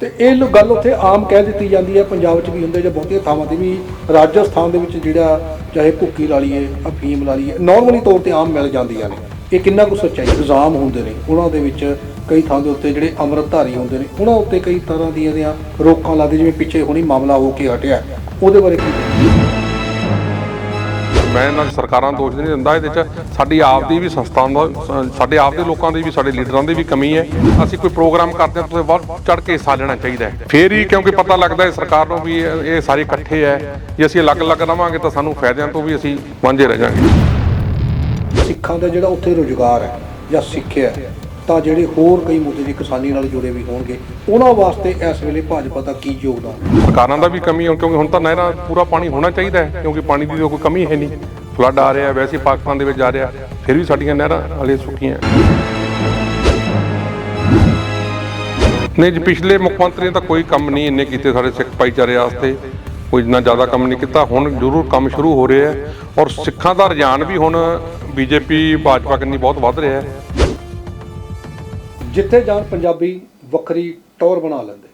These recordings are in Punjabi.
ਤੇ ਇਹ ਗੱਲ ਉੱਥੇ ਆਮ ਕਹਿ ਦਿੱਤੀ ਜਾਂਦੀ ਹੈ, ਪੰਜਾਬ 'ਚ ਵੀ ਹੁੰਦੇ ਜਾਂ ਬਹੁਤੀਆਂ ਥਾਵਾਂ ਤੇ ਵੀ, ਰਾਜਸਥਾਨ ਦੇ ਵਿੱਚ ਜਿਹੜਾ ਚਾਹੇ ਭੁੱਕੀ ਲਾ ਲਈਏ, ਅਫੀਮ ਲਾ ਲਈਏ ਨਾਰਮਲੀ ਤੌਰ ਤੇ ਆਮ ਮਿਲ ਜਾਂਦੀਆਂ ਨੇ। ਇਹ ਕਿੰਨਾ ਕੁ ਸੱਚਾਈ ਇਲਜ਼ਾਮ ਹੁੰਦੇ ਨੇ। ਉਹਨਾਂ ਦੇ ਵਿੱਚ ਕਈ ਥਾਂ ਦੇ ਉੱਤੇ ਜਿਹੜੇ ਅੰਮ੍ਰਿਤਧਾਰੀ ਹੁੰਦੇ ਨੇ, ਉਹਨਾਂ ਉੱਤੇ ਕਈ ਤਰ੍ਹਾਂ ਦੀਆਂ ਦੀਆਂ ਰੋਕਾਂ ਲੱਗਦੇ ਜਿਵੇਂ ਪਿੱਛੇ ਹੁਣੀ ਮਾਮਲਾ ਹੋ ਕੇ ਹਟਿਆ। ਉਹਦੇ ਬਾਰੇ ਕੀ ਮੈਂ ਇਹਨਾਂ ਸਰਕਾਰਾਂ ਨੂੰ ਦੋਸ਼ ਨਹੀਂ ਦਿੰਦਾ, ਇਹਦੇ ਚ ਸਾਡੀ ਆਪ ਦੀ ਵੀ ਸੰਸਥਾ ਦਾ, ਸਾਡੇ ਆਪ ਦੇ ਲੋਕਾਂ ਦੀ ਵੀ, ਸਾਡੇ ਲੀਡਰਾਂ ਦੀ ਵੀ ਕਮੀ ਹੈ। ਅਸੀਂ ਕੋਈ ਪ੍ਰੋਗਰਾਮ ਕਰਦੇ ਹਾਂ ਤਾਂ ਵੱਧ ਚੜ ਕੇ ਹਿੱਸਾ ਲੈਣਾ ਚਾਹੀਦਾ ਹੈ। ਫੇਰ ਹੀ ਕਿਉਂਕਿ ਪਤਾ ਲੱਗਦਾ ਹੈ, ਸਰਕਾਰ ਨੂੰ ਵੀ ਇਹ ਸਾਰੇ ਇਕੱਠੇ ਹੈ। ਜੇ ਅਸੀਂ ਅਲੱਗ-ਅਲੱਗ ਰਵਾਂਗੇ ਤਾਂ ਸਾਨੂੰ ਫਾਇਦਿਆਂ ਤੋਂ ਵੀ ਅਸੀਂ ਵਾਂਝੇ ਰਹਿ ਜਾਵਾਂਗੇ ਸਿੱਖਾਂ ਦਾ ਜਿਹੜਾ ਉੱਥੇ ਰੁਜ਼ਗਾਰ ਹੈ ਜਾਂ ਸਿੱਖਿਆ ਤਾਂ ਜਿਹੜੇ ਹੋਰ ਕਈ ਮੁੱਦੇ ਦੀ ਕਿਸਾਨੀ ਨਾਲ ਜੁੜੇ ਵੀ ਹੋਣਗੇ, ਉਹਨਾਂ ਵਾਸਤੇ ਇਸ ਵੇਲੇ ਭਾਜਪਾ ਦਾ ਕੀ ਯੋਗਦਾਨ? ਸਰਕਾਰਾਂ ਦਾ ਵੀ ਕਮੀ ਹੈ, ਕਿਉਂਕਿ ਹੁਣ ਤਾਂ ਨਹਿਰਾਂ ਪੂਰਾ ਪਾਣੀ ਹੋਣਾ ਚਾਹੀਦਾ ਹੈ, ਕਿਉਂਕਿ ਪਾਣੀ ਦੀ ਤਾਂ ਕੋਈ ਕਮੀ ਹੈ ਨਹੀਂ। ਫਲੱਡ ਆ ਰਿਹਾ, ਵੈਸੇ ਪਾਕਿਸਤਾਨ ਦੇ ਵਿੱਚ ਜਾ ਰਿਹਾ, ਫਿਰ ਵੀ ਸਾਡੀਆਂ ਨਹਿਰਾਂ ਹਾਲੇ ਸੁੱਕੀਆਂ ਨਹੀਂ ਜੀ, ਪਿਛਲੇ ਮੁੱਖ ਮੰਤਰੀ ਨੇ ਤਾਂ ਕੋਈ ਕੰਮ ਨਹੀਂ ਇੰਨੇ ਕੀਤੇ ਸਾਡੇ ਸਿੱਖ ਭਾਈਚਾਰੇ ਵਾਸਤੇ। ਕੋਈ ਇੰਨਾ ਜ਼ਿਆਦਾ ਕੰਮ ਨਹੀਂ ਕੀਤਾ, ਹੁਣ ਜ਼ਰੂਰ ਕੰਮ ਸ਼ੁਰੂ ਹੋ ਰਿਹਾ ਹੈ। ਔਰ ਸਿੱਖਾਂ ਦਾ ਰੁਝਾਨ ਵੀ ਹੁਣ ਬੀਜੇਪੀ, ਭਾਜਪਾ ਕੰਨੀ ਬਹੁਤ ਵੱਧ ਰਿਹਾ ਹੈ। ਜਿੱਥੇ ਜਾਣ ਪੰਜਾਬੀ ਵੱਖਰੀ ਟੌਰ ਬਣਾ ਲੈਂਦੇ।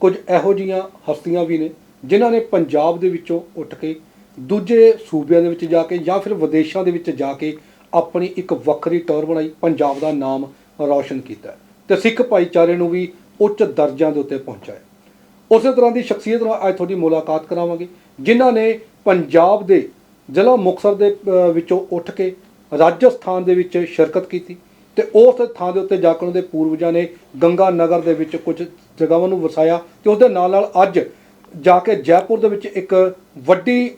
ਕੁਝ ਇਹੋ ਜੀਆਂ ਹਸਤੀਆਂ ਵੀ ਨੇ, ਜਿਨ੍ਹਾਂ ਨੇ ਪੰਜਾਬ ਦੇ ਵਿੱਚੋਂ ਉੱਠ ਕੇ ਦੂਜੇ ਸੂਬਿਆਂ ਦੇ ਵਿੱਚ ਜਾ ਕੇ ਜਾਂ ਫਿਰ ਵਿਦੇਸ਼ਾਂ ਦੇ ਵਿੱਚ ਜਾ ਕੇ ਆਪਣੀ ਇੱਕ ਵੱਖਰੀ ਟੌਰ ਬਣਾਈ, ਪੰਜਾਬ ਦਾ ਨਾਮ ਰੌਸ਼ਨ ਕੀਤਾ ਤੇ ਸਿੱਖ ਭਾਈਚਾਰੇ ਨੂੰ ਵੀ ਉੱਚ ਦਰਜਿਆਂ ਦੇ ਉੱਤੇ ਪਹੁੰਚਾਇਆ। ਉਸੇ ਤਰ੍ਹਾਂ ਦੀ ਸ਼ਖਸੀਅਤ ਨਾਲ ਅੱਜ ਤੁਹਾਡੀ ਮੁਲਾਕਾਤ ਕਰਾਵਾਂਗੇ, ਜਿਨ੍ਹਾਂ ਨੇ ਪੰਜਾਬ ਦੇ ਜ਼ਿਲ੍ਹਾ ਮੁਕਤਸਰ ਦੇ ਵਿੱਚੋਂ ਉੱਠ ਕੇ ਰਾਜਸਥਾਨ ਦੇ ਵਿੱਚ ਸ਼ਿਰਕਤ ਕੀਤੀ ਤੇ ਉਸ ਥਾਂ ਦੇ ਉੱਤੇ ਜਾ ਕੇ ਉਹਨਾਂ ਦੇ ਪੂਰਵਜਾਂ ਨੇ ਗੰਗਾ ਨਗਰ ਦੇ ਵਿੱਚ ਕੁਝ ਜਗ੍ਹਾਵਾਂ ਨੂੰ ਵਸਾਇਆ ਤੇ ਦੇ ਨਾਲ ਨਾਲ ਅੱਜ ਜਾ ਕੇ ਜੈਪੁਰ ਦੇ ਵਿੱਚ ਇੱਕ ਵੱਡੀ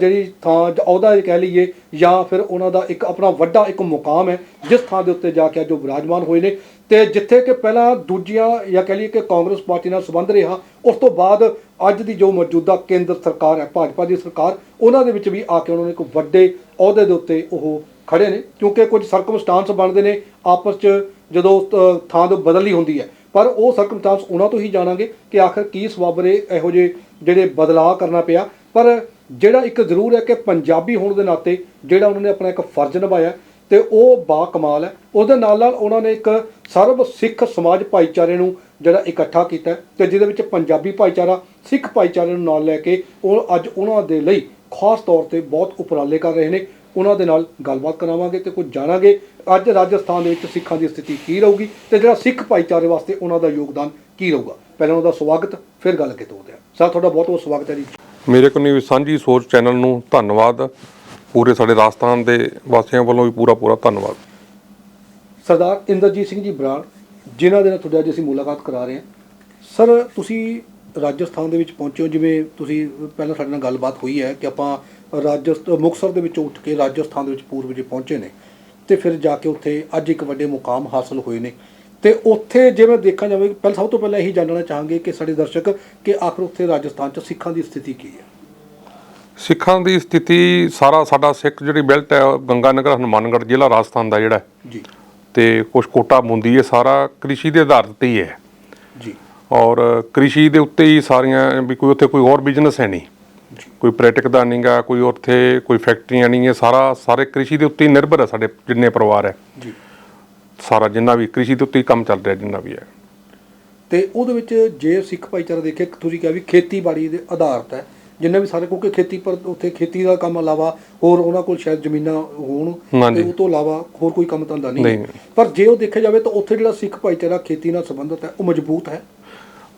ਜਿਹੜੀ ਥਾਂ ਅਹੁਦਾ ਕਹਿ ਲਈਏ, ਜਾਂ ਫਿਰ ਉਹਨਾਂ ਦਾ ਇੱਕ ਆਪਣਾ ਵੱਡਾ ਇੱਕ ਮੁਕਾਮ ਹੈ, ਜਿਸ ਥਾਂ ਦੇ ਉੱਤੇ ਜਾ ਕੇ ਅੱਜ ਉਹ ਵਿਰਾਜਮਾਨ ਹੋਏ ਨੇ। ਤੇ ਜਿੱਥੇ ਕਿ ਪਹਿਲਾਂ ਦੂਜੀਆਂ ਜਾਂ ਕਹਿ ਲਈਏ ਕਿ ਕਾਂਗਰਸ ਪਾਰਟੀ ਨਾਲ ਸੰਬੰਧ ਰਿਹਾ, ਉਸ ਤੋਂ ਬਾਅਦ ਅੱਜ ਦੀ ਜੋ ਮੌਜੂਦਾ ਕੇਂਦਰ ਸਰਕਾਰ ਹੈ, ਭਾਜਪਾ ਦੀ ਸਰਕਾਰ, ਉਹਨਾਂ ਦੇ ਵਿੱਚ ਵੀ ਆ ਕੇ ਉਹਨਾਂ ਨੇ ਇੱਕ ਵੱਡੇ ਅਹੁਦੇ ਦੇ ਉੱਤੇ ਉਹ ਖੜੇ ਨੇ, ਕਿਉਂਕਿ ਕੁਝ ਸਰਕਮਸਟਾਂਸ ਬਣਦੇ ਨੇ, ਆਪਸ 'ਚ ਜਦੋਂ ਥਾਂ ਤੋਂ ਬਦਲੀ ਹੁੰਦੀ ਹੈ। ਪਰ ਉਹ ਸਰਕਮਸਟਾਂਸ ਉਹਨਾਂ ਤੋਂ ਹੀ ਜਾਣਾਂਗੇ ਕਿ ਆਖਰ ਕੀ ਸਵਾਬਰੇ ਇਹੋ ਜਿਹੇ ਜਿਹੜੇ ਬਦਲਾਅ ਕਰਨਾ ਪਿਆ। ਪਰ ਜਿਹੜਾ ਇੱਕ ਜ਼ਰੂਰ ਹੈ ਕਿ ਪੰਜਾਬੀ ਹੋਣ ਦੇ ਨਾਤੇ ਜਿਹੜਾ ਉਹਨਾਂ ਨੇ ਆਪਣਾ ਇੱਕ ਫਰਜ਼ ਨਿਭਾਇਆ ਤੇ ਉਹ ਬਾ ਕਮਾਲ ਹੈ। ਉਹਦੇ ਨਾਲ ਨਾਲ ਉਹਨਾਂ ਨੇ ਇੱਕ ਸਰਬ ਸਿੱਖ ਸਮਾਜ ਭਾਈਚਾਰੇ ਨੂੰ ਜਿਹੜਾ ਇਕੱਠਾ ਕੀਤਾ ਹੈ ਤੇ ਜਿਹਦੇ ਵਿੱਚ ਪੰਜਾਬੀ ਭਾਈਚਾਰਾ, ਸਿੱਖ ਭਾਈਚਾਰੇ ਨੂੰ ਨਾਲ ਲੈ ਕੇ ਉਹ ਅੱਜ ਉਹਨਾਂ ਦੇ ਲਈ ਖਾਸ ਤੌਰ ਤੇ ਬਹੁਤ ਉਪਰਾਲੇ ਕਰ ਰਹੇ ਨੇ। ਉਹਨਾਂ ਦੇ ਨਾਲ ਗੱਲਬਾਤ ਕਰਾਵਾਂਗੇ ਤੇ ਕੁਝ ਜਾਣਾਂਗੇ। ਅੱਜ ਰਾਜਸਥਾਨ ਦੇ ਵਿੱਚ ਸਿੱਖਾਂ ਦੀ ਸਥਿਤੀ ਕੀ ਰਹੂਗੀ ਤੇ ਜਿਹੜਾ ਸਿੱਖ ਭਾਈਚਾਰੇ ਵਾਸਤੇ ਉਹਨਾਂ ਦਾ ਯੋਗਦਾਨ ਕੀ ਰਹੂਗਾ? ਪਹਿਲਾਂ ਉਹਦਾ ਸਵਾਗਤ ਫਿਰ ਗੱਲ ਕੇ ਤੋਰਦੇ ਹਾਂ ਸਰ ਤੁਹਾਡਾ ਬਹੁਤ ਬਹੁਤ ਸਵਾਗਤ ਹੈ ਜੀ। ਮੇਰੇ ਕੋਲ ਸਾਂਝੀ ਸੋਚ ਚੈਨਲ ਨੂੰ ਧੰਨਵਾਦ। ਪੂਰੇ ਸਾਡੇ ਰਾਜਸਥਾਨ ਦੇ ਵਾਸੀਆਂ ਵੱਲੋਂ ਵੀ ਪੂਰਾ ਪੂਰਾ ਧੰਨਵਾਦ। ਸਰਦਾਰ ਇੰਦਰਜੀਤ ਸਿੰਘ ਜੀ ਬਰਾੜ ਜਿਨ੍ਹਾਂ ਦੇ ਨਾਲ ਤੁਹਾਡਾ ਅੱਜ ਅਸੀਂ ਮੁਲਾਕਾਤ ਕਰਾ ਰਹੇ ਹਾਂ। ਸਰ ਤੁਸੀਂ ਰਾਜਸਥਾਨ ਦੇ ਵਿੱਚ ਪਹੁੰਚੇ ਹੋ ਜਿਵੇਂ ਤੁਸੀਂ ਪਹਿਲਾਂ ਸਾਡੇ ਨਾਲ ਗੱਲਬਾਤ ਹੋਈ ਹੈ ਕਿ ਆਪਾਂ ਰਾਜਸਥਾਨ ਮੁਕਤਸਰ ਦੇ ਵਿੱਚੋਂ ਉੱਠ ਕੇ ਰਾਜਸਥਾਨ ਦੇ ਵਿੱਚ ਪੂਰਬ ਜੇ ਪਹੁੰਚੇ ਨੇ ਤੇ ਫਿਰ ਜਾ ਕੇ ਉੱਥੇ ਅੱਜ ਇੱਕ ਵੱਡੇ ਮੁਕਾਮ ਹਾਸਲ ਹੋਏ ਨੇ। ਤੇ ਉੱਥੇ ਜਿਵੇਂ ਦੇਖਿਆ ਜਾਵੇ ਪਹਿਲਾਂ ਸਭ ਤੋਂ ਪਹਿਲਾਂ ਇਹੀ ਜਾਣਨਾ ਚਾਹਾਂਗੇ ਕਿ ਸਾਡੇ ਦਰਸ਼ਕ ਕਿ ਆਖਰ ਉੱਥੇ ਰਾਜਸਥਾਨ 'ਚ ਸਿੱਖਾਂ ਦੀ ਸਥਿਤੀ ਕੀ ਹੈ? ਸਿੱਖਾਂ ਦੀ ਸਥਿਤੀ ਸਾਰਾ ਸਾਡਾ ਸਿੱਖ ਜਿਹੜੀ ਬੈਲਟ ਹੈ ਗੰਗਾ ਨਗਰ ਹਨੂਮਾਨਗੜ੍ਹ ਜ਼ਿਲ੍ਹਾ ਰਾਜਸਥਾਨ ਦਾ ਜਿਹੜਾ ਹੈ, ਜੀ। ਤੇ ਕੁਛ ਕੋਟਾ ਬੂੰਦੀ ਇਹ ਸਾਰਾ ਕ੍ਰਿਸ਼ੀ ਦੇ ਆਧਾਰ ਤੇ ਹੀ ਹੈ। ਜੀ। ਔਰ ਕ੍ਰਿਸ਼ੀ ਦੇ ਉੱਤੇ ਹੀ ਸਾਰੀਆਂ ਵੀ ਕੋਈ ਉੱਥੇ ਕੋਈ ਹੋਰ ਬਿਜ਼ਨਸ ਹੈ ਨਹੀਂ। ਕੋਈ ਪ੍ਰੈਟਿਕ ਦਾ ਨਹੀਂਗਾ ਕੋਈ ਉੱਥੇ ਕੋਈ ਫੈਕਟਰੀਆਂ ਨਹੀਂ ਹੈ ਸਾਰਾ ਸਾਰੇ ਕ੍ਰਿਸ਼ੀ ਦੇ ਉੱਤੇ ਹੀ ਨਿਰਭਰ ਹੈ ਸਾਡੇ ਜਿੰਨੇ ਪਰਿਵਾਰ ਹੈ। ਜੀ। ਸਾਰਾ ਜਿੰਨਾ ਵੀ ਕ੍ਰਿਸ਼ੀ ਦੇ ਉੱਤੇ ਹੀ ਕੰਮ ਚੱਲ ਰਿਹਾ ਜਿੰਨਾ ਵੀ ਹੈ। ਤੇ ਉਹਦੇ ਵਿੱਚ ਜੇ ਸਿੱਖ ਭਾਈਚਾਰਾ ਦੇਖੇ ਤੁਸੀਂ ਕਿਹਾ ਵੀ ਖੇਤੀਬਾੜੀ ਦੇ ਆਧਾਰਿਤ ਹੈ ਜਿੰਨੇ ਵੀ ਸਾਰੇ ਕਿਉਂਕਿ ਖੇਤੀ ਪਰ ਉੱਥੇ ਖੇਤੀ ਦਾ ਕੰਮ ਇਲਾਵਾ ਹੋਰ ਉਹਨਾਂ ਕੋਲ ਸ਼ਾਇਦ ਜ਼ਮੀਨਾਂ ਹੋਣ। ਤੇ ਉਹ ਤੋਂ ਇਲਾਵਾ ਹੋਰ ਕੋਈ ਕੰਮ ਧੰਦਾ ਨਹੀਂ। ਪਰ ਜੇ ਉਹ ਦੇਖਿਆ ਜਾਵੇ ਤਾਂ ਉੱਥੇ ਜਿਹੜਾ ਸਿੱਖ ਭਾਈਚਾਰਾ ਖੇਤੀ ਨਾਲ ਸੰਬੰਧਿਤ ਹੈ ਉਹ ਮਜ਼ਬੂਤ ਹੈ।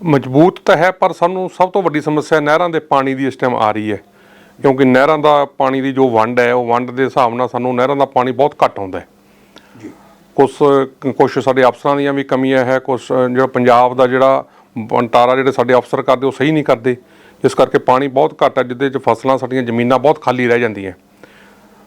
ਮਜ਼ਬੂਤ ਤਾਂ ਹੈ ਪਰ ਸਾਨੂੰ ਸਭ ਤੋਂ ਵੱਡੀ ਸਮੱਸਿਆ ਨਹਿਰਾਂ ਦੇ ਪਾਣੀ ਦੀ ਇਸ ਟਾਈਮ ਆ ਰਹੀ ਹੈ। ਕਿਉਂਕਿ ਨਹਿਰਾਂ ਦਾ ਪਾਣੀ ਦੀ ਜੋ ਵੰਡ ਹੈ ਉਹ ਵੰਡ ਦੇ ਹਿਸਾਬ ਨਾਲ ਸਾਨੂੰ ਨਹਿਰਾਂ ਦਾ ਪਾਣੀ ਬਹੁਤ ਘੱਟ ਆਉਂਦਾ ਹੈ। ਜੀ। ਕੁਛ ਕੁਛ ਸਾਡੇ ਅਫਸਰਾਂ ਦੀਆਂ ਵੀ ਕਮੀਆਂ ਹੈ ਕੁਛ ਜਿਹੜਾ ਪੰਜਾਬ ਦਾ ਜਿਹੜਾ ਵੰਟਾਰਾ ਜਿਹੜੇ ਸਾਡੇ ਅਫਸਰ ਕਰਦੇ ਉਹ ਸਹੀ ਨਹੀਂ ਕਰਦੇ। ਇਸ ਕਰਕੇ ਪਾਣੀ ਬਹੁਤ ਘੱਟ ਹੈ ਜਿਹਦੇ 'ਚ ਫਸਲਾਂ ਸਾਡੀਆਂ ਜ਼ਮੀਨਾਂ ਬਹੁਤ ਖਾਲੀ ਰਹਿ ਜਾਂਦੀਆਂ।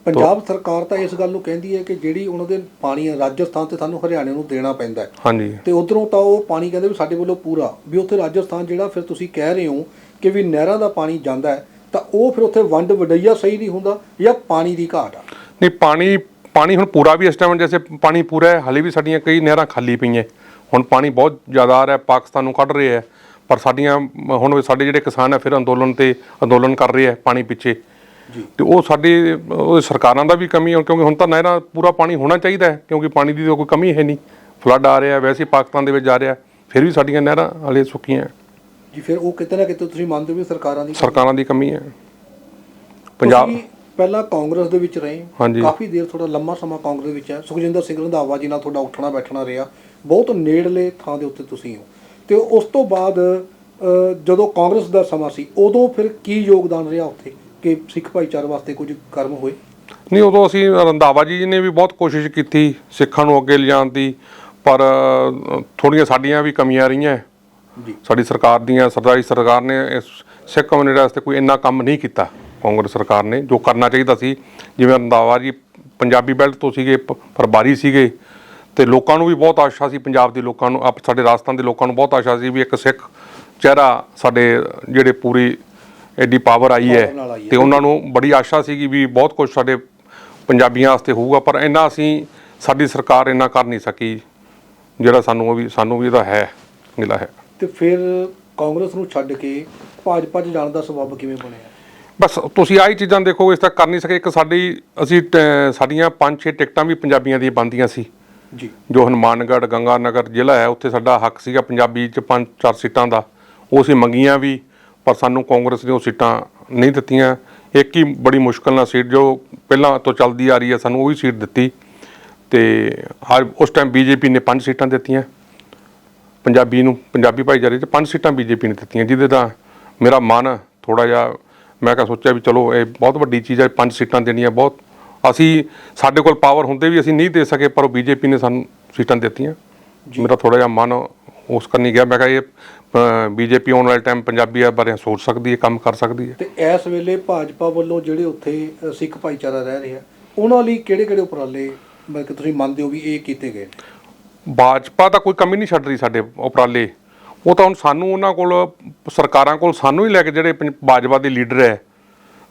ਪੰਜਾਬ ਸਰਕਾਰ ਤਾਂ ਇਸ ਗੱਲ ਨੂੰ ਕਹਿੰਦੀ ਹੈ ਕਿ ਜਿਹੜੀ ਉਹਨਾਂ ਦੇ ਪਾਣੀ ਹੈ ਰਾਜਸਥਾਨ ਤੇ ਸਾਨੂੰ ਹਰਿਆਣੇ ਨੂੰ ਦੇਣਾ ਪੈਂਦਾ ਹੈ। ਹਾਂਜੀ। ਤੇ ਉਧਰੋਂ ਤਾਂ ਉਹ ਪਾਣੀ ਕਹਿੰਦੇ ਵੀ ਸਾਡੇ ਵੱਲੋਂ ਪੂਰਾ ਵੀ ਉੱਥੇ ਰਾਜਸਥਾਨ ਜਿਹੜਾ ਫਿਰ ਤੁਸੀਂ ਕਹਿ ਰਹੇ ਹੋ ਕਿ ਵੀ ਨਹਿਰਾਂ ਦਾ ਪਾਣੀ ਜਾਂਦਾ ਹੈ ਤਾਂ ਉਹ ਫਿਰ ਉੱਥੇ ਵੰਡ ਵਡਈਆ ਸਹੀ ਨਹੀਂ ਹੁੰਦਾ ਜਾਂ ਪਾਣੀ ਦੀ ਘਾਟ ਆ? ਨਹੀਂ ਪਾਣੀ ਪਾਣੀ ਹੁਣ ਪੂਰਾ ਵੀ ਇਸ ਟਾਈਮ ਜੈਸੇ ਪਾਣੀ ਪੂਰਾ ਹੈ ਹਾਲੇ ਵੀ ਸਾਡੀਆਂ ਕਈ ਨਹਿਰਾਂ ਖਾਲੀ ਪਈਆਂ। ਹੁਣ ਪਾਣੀ ਬਹੁਤ ਜ਼ਿਆਦਾ ਆ ਰਿਹਾ ਪਾਕਿਸਤਾਨ ਨੂੰ ਕੱਢ ਰਿਹਾ ਹੈ ਪਰ ਸਾਡੀਆਂ ਹੁਣ ਸਾਡੇ ਜਿਹੜੇ ਕਿਸਾਨ ਹੈ ਫਿਰ ਅੰਦੋਲਨ ਤੇ ਅੰਦੋਲਨ ਕਰ ਰਹੇ ਹੈ ਪਾਣੀ ਪਿੱਛੇ। ਤੇ ਉਹ ਸਾਡੀ ਉਹ ਸਰਕਾਰਾਂ ਦਾ ਵੀ ਕਮੀ ਹੈ ਕਿਉਂਕਿ ਹੁਣ ਤਾਂ ਨਹਿਰਾਂ ਪੂਰਾ ਪਾਣੀ ਹੋਣਾ ਚਾਹੀਦਾ ਹੈ ਕਿਉਂਕਿ ਪਾਣੀ ਦੀ ਕੋਈ ਕਮੀ ਹੈ ਨਹੀਂ। ਫਲੱਡ ਆ ਰਿਹਾ ਵੈਸੇ ਪਾਕਿਸਤਾਨ ਦੇ ਵਿੱਚ ਜਾ ਰਿਹਾ ਫਿਰ ਵੀ ਸਾਡੀਆਂ ਨਹਿਰਾਂ ਹਾਲੇ ਸੁੱਕੀਆਂ ਜੀ ਫਿਰ ਉਹ ਕਿਤੇ ਨਾ ਕਿਤੇ ਤੁਸੀਂ ਮੰਨਦੇ ਹੋ ਵੀ ਸਰਕਾਰਾਂ ਦੀ ਸਰਕਾਰਾਂ ਦੀ ਕਮੀ ਹੈ। ਪੰਜਾਬ ਪਹਿਲਾਂ ਕਾਂਗਰਸ ਦੇ ਵਿੱਚ ਰਹੇ। ਕਾਫੀ ਦੇਰ ਤੁਹਾਡਾ ਲੰਮਾ ਸਮਾਂ ਕਾਂਗਰਸ ਦੇ ਵਿੱਚ ਹੈ। ਸੁਖਜਿੰਦਰ ਸਿੰਘ ਰੰਧਾਵਾ ਜੀ ਨਾਲ ਤੁਹਾਡਾ ਉੱਠਣਾ ਬੈਠਣਾ ਰਿਹਾ। ਬਹੁਤ ਨੇੜਲੇ ਥਾਂ ਦੇ ਉੱਤੇ ਤੁਸੀਂ ਹੋ। ਤੇ ਉਸ ਤੋਂ ਬਾਅਦ ਜਦੋਂ ਕਾਂਗਰਸ ਦਾ ਸਮਾਂ ਸੀ ਉਦੋਂ ਫਿਰ ਕੀ ਯੋਗਦਾਨ ਰਿਹਾ ਉੱਥੇ? ਕਿ ਸਿੱਖ ਭਾਈਚਾਰੇ ਵਾਸਤੇ ਕੁਝ ਕਰਮ ਹੋਏ? ਨਹੀਂ ਉਦੋਂ ਅਸੀਂ ਰੰਧਾਵਾ ਜੀ ਨੇ ਵੀ ਬਹੁਤ ਕੋਸ਼ਿਸ਼ ਕੀਤੀ ਸਿੱਖਾਂ ਨੂੰ ਅੱਗੇ ਲਿਜਾਣ ਦੀ ਪਰ ਥੋੜੀਆਂ ਸਾਡੀਆਂ ਵੀ ਕਮੀਆਂ ਰਹੀਆਂ। ਜੀ। ਸਾਡੀ ਸਰਕਾਰ ਦੀਆਂ ਸਰਦਾਰੀ ਸਰਕਾਰ ਨੇ ਇਸ ਸਿੱਖ ਕਮਿਊਨਿਟੀ ਵਾਸਤੇ ਕੋਈ ਇੰਨਾ ਕੰਮ ਨਹੀਂ ਕੀਤਾ ਕਾਂਗਰਸ ਸਰਕਾਰ ਨੇ। ਜੋ ਕਰਨਾ ਚਾਹੀਦਾ ਸੀ ਜਿਵੇਂ ਰੰਧਾਵਾ ਜੀ ਪੰਜਾਬੀ ਬੈਲਟ ਤੋਂ ਸੀਗੇ ਪ- ਪ੍ਰਭਾਰੀ ਸੀਗੇ ਤੇ ਲੋਕਾਂ ਨੂੰ ਵੀ ਬਹੁਤ ਆਸ਼ਾ ਸੀ ਪੰਜਾਬ ਦੇ ਲੋਕਾਂ ਨੂੰ ਆਪ ਸਾਡੇ ਰਾਜਸਥਾਨ ਦੇ ਲੋਕਾਂ ਨੂੰ ਬਹੁਤ ਆਸ਼ਾ ਸੀ ਵੀ ਇੱਕ ਸਿੱਖ ਚਿਹਰਾ ਸਾਡੇ ਜਿਹੜੇ ਪੂਰੀ ਐਡੀ ਪਾਵਰ ਆਈ ਹੈ। ਤੇ ਉਹਨਾਂ ਨੂੰ ਬੜੀ ਆਸ਼ਾ ਸੀਗੀ ਵੀ ਬਹੁਤ ਕੁਝ ਸਾਡੇ ਪੰਜਾਬੀਆਂ ਵਾਸਤੇ ਹੋਊਗਾ ਪਰ ਇੰਨਾ ਅਸੀਂ ਸਾਡੀ ਸਰਕਾਰ ਇੰਨਾ ਕਰ ਨਹੀਂ ਸਕੀ ਜਿਹੜਾ ਸਾਨੂੰ ਉਹ ਵੀ ਸਾਨੂੰ ਵੀ ਇਹਦਾ ਹੈ ਮਿਲਾ ਹੈ। ਤੇ ਫਿਰ ਕਾਂਗਰਸ ਨੂੰ ਛੱਡ ਕੇ ਭਾਜਪਾ 'ਚ ਜਾਣ ਦਾ ਸਬਬ ਕਿਵੇਂ ਬਣਿਆ? ਬਸ ਤੁਸੀਂ ਆਹੀ ਚੀਜ਼ਾਂ ਦੇਖੋ ਇਸ ਤੱਕ ਕਰ ਨਹੀਂ ਸਕੇ। ਇੱਕ ਸਾਡੀ ਅਸੀਂ ਸਾਡੀਆਂ 5-6 ਟਿਕਟਾਂ ਵੀ ਪੰਜਾਬੀਆਂ ਦੀਆਂ ਬੰਦੀਆਂ ਸੀ। ਜੀ। ਜੋ ਹਨੂੰਮਾਨਗੜ੍ਹ ਗੰਗਾਨਗਰ ਜ਼ਿਲ੍ਹਾ ਹੈ ਉੱਥੇ ਸਾਡਾ ਹੱਕ ਸੀਗਾ ਪੰਜਾਬੀ ਚ ਪੰਜ ਚਾਰ ਸੀਟਾਂ ਦਾ। ਉਹ ਅਸੀਂ ਮੰਗੀਆਂ ਵੀ ਪਰ ਸਾਨੂੰ ਕਾਂਗਰਸ ਨੇ ਉਹ ਸੀਟਾਂ ਨਹੀਂ ਦਿੱਤੀਆਂ। ਇੱਕ ਹੀ ਬੜੀ ਮੁਸ਼ਕਲ ਨਾਲ ਸੀਟ ਜੋ ਪਹਿਲਾਂ ਤੋਂ ਚੱਲਦੀ ਆ ਰਹੀ ਹੈ ਸਾਨੂੰ ਉਹ ਹੀ ਸੀਟ ਦਿੱਤੀ। ਤੇ ਉਸ ਟਾਈਮ ਬੀਜੇਪੀ ਨੇ ਪੰਜ ਸੀਟਾਂ ਦਿੱਤੀਆਂ। ਪੰਜਾਬੀ ਨੂੰ ਪੰਜਾਬੀ ਭਾਈਚਾਰੇ 'ਚ ਪੰਜ ਸੀਟਾਂ ਬੀਜੇਪੀ ਨੇ ਦਿੱਤੀਆਂ ਜਿਹਦੇ ਦਾ ਮੇਰਾ ਮਨ ਥੋੜਾ ਜਿਹਾ ਮੈਂ ਕਿਹਾ ਸੋਚਿਆ ਵੀ ਚਲੋ ਇਹ ਬਹੁਤ ਵੱਡੀ ਚੀਜ਼ ਹੈ ਪੰਜ ਸੀਟਾਂ ਦੇਣੀਆਂ ਬਹੁਤ। ਅਸੀਂ ਸਾਡੇ ਕੋਲ ਪਾਵਰ ਹੁੰਦੇ ਵੀ ਅਸੀਂ ਨਹੀਂ ਦੇ ਸਕੇ ਪਰ ਉਹ ਬੀਜੇਪੀ ਨੇ ਸਾਨੂੰ ਸੀਟਾਂ ਦਿੱਤੀਆਂ। ਮੇਰਾ ਥੋੜਾ ਜਿਹਾ ਮਨ ਉਸ ਕਰਨੀ ਗਿਆ। ਮੈਂ ਕਿਹਾ ਇਹ ਬੀਜੇਪੀ ਆਉਣ ਵਾਲੇ ਟਾਈਮ ਪੰਜਾਬੀ ਬਾਰੇ ਸੋਚ ਸਕਦੀ ਹੈ ਕੰਮ ਕਰ ਸਕਦੀ ਹੈ। ਤੇ ਇਸ ਵੇਲੇ ਭਾਜਪਾ ਵੱਲੋਂ ਜਿਹੜੇ ਉੱਥੇ ਸਿੱਖ ਭਾਈਚਾਰਾ ਰਹਿ ਰਿਹਾ ਉਹਨਾਂ ਲਈ ਕਿਹੜੇ ਕਿਹੜੇ ਉਪਰਾਲੇ ਮਤਲਬ ਕਿ ਤੁਸੀਂ ਮੰਨਦੇ ਹੋ ਵੀ ਇਹ ਕੀਤੇ ਗਏ? ਭਾਜਪਾ ਤਾਂ ਕੋਈ ਕਮੀ ਨਹੀਂ ਛੱਡ ਰਹੀ ਸਾਡੇ ਉਪਰਾਲੇ। ਉਹ ਤਾਂ ਹੁਣ ਸਾਨੂੰ ਉਹਨਾਂ ਕੋਲ ਸਰਕਾਰਾਂ ਕੋਲ ਸਾਨੂੰ ਹੀ ਲੈ ਕੇ ਜਿਹੜੇ ਭਾਜਪਾ ਦੇ ਲੀਡਰ ਹੈ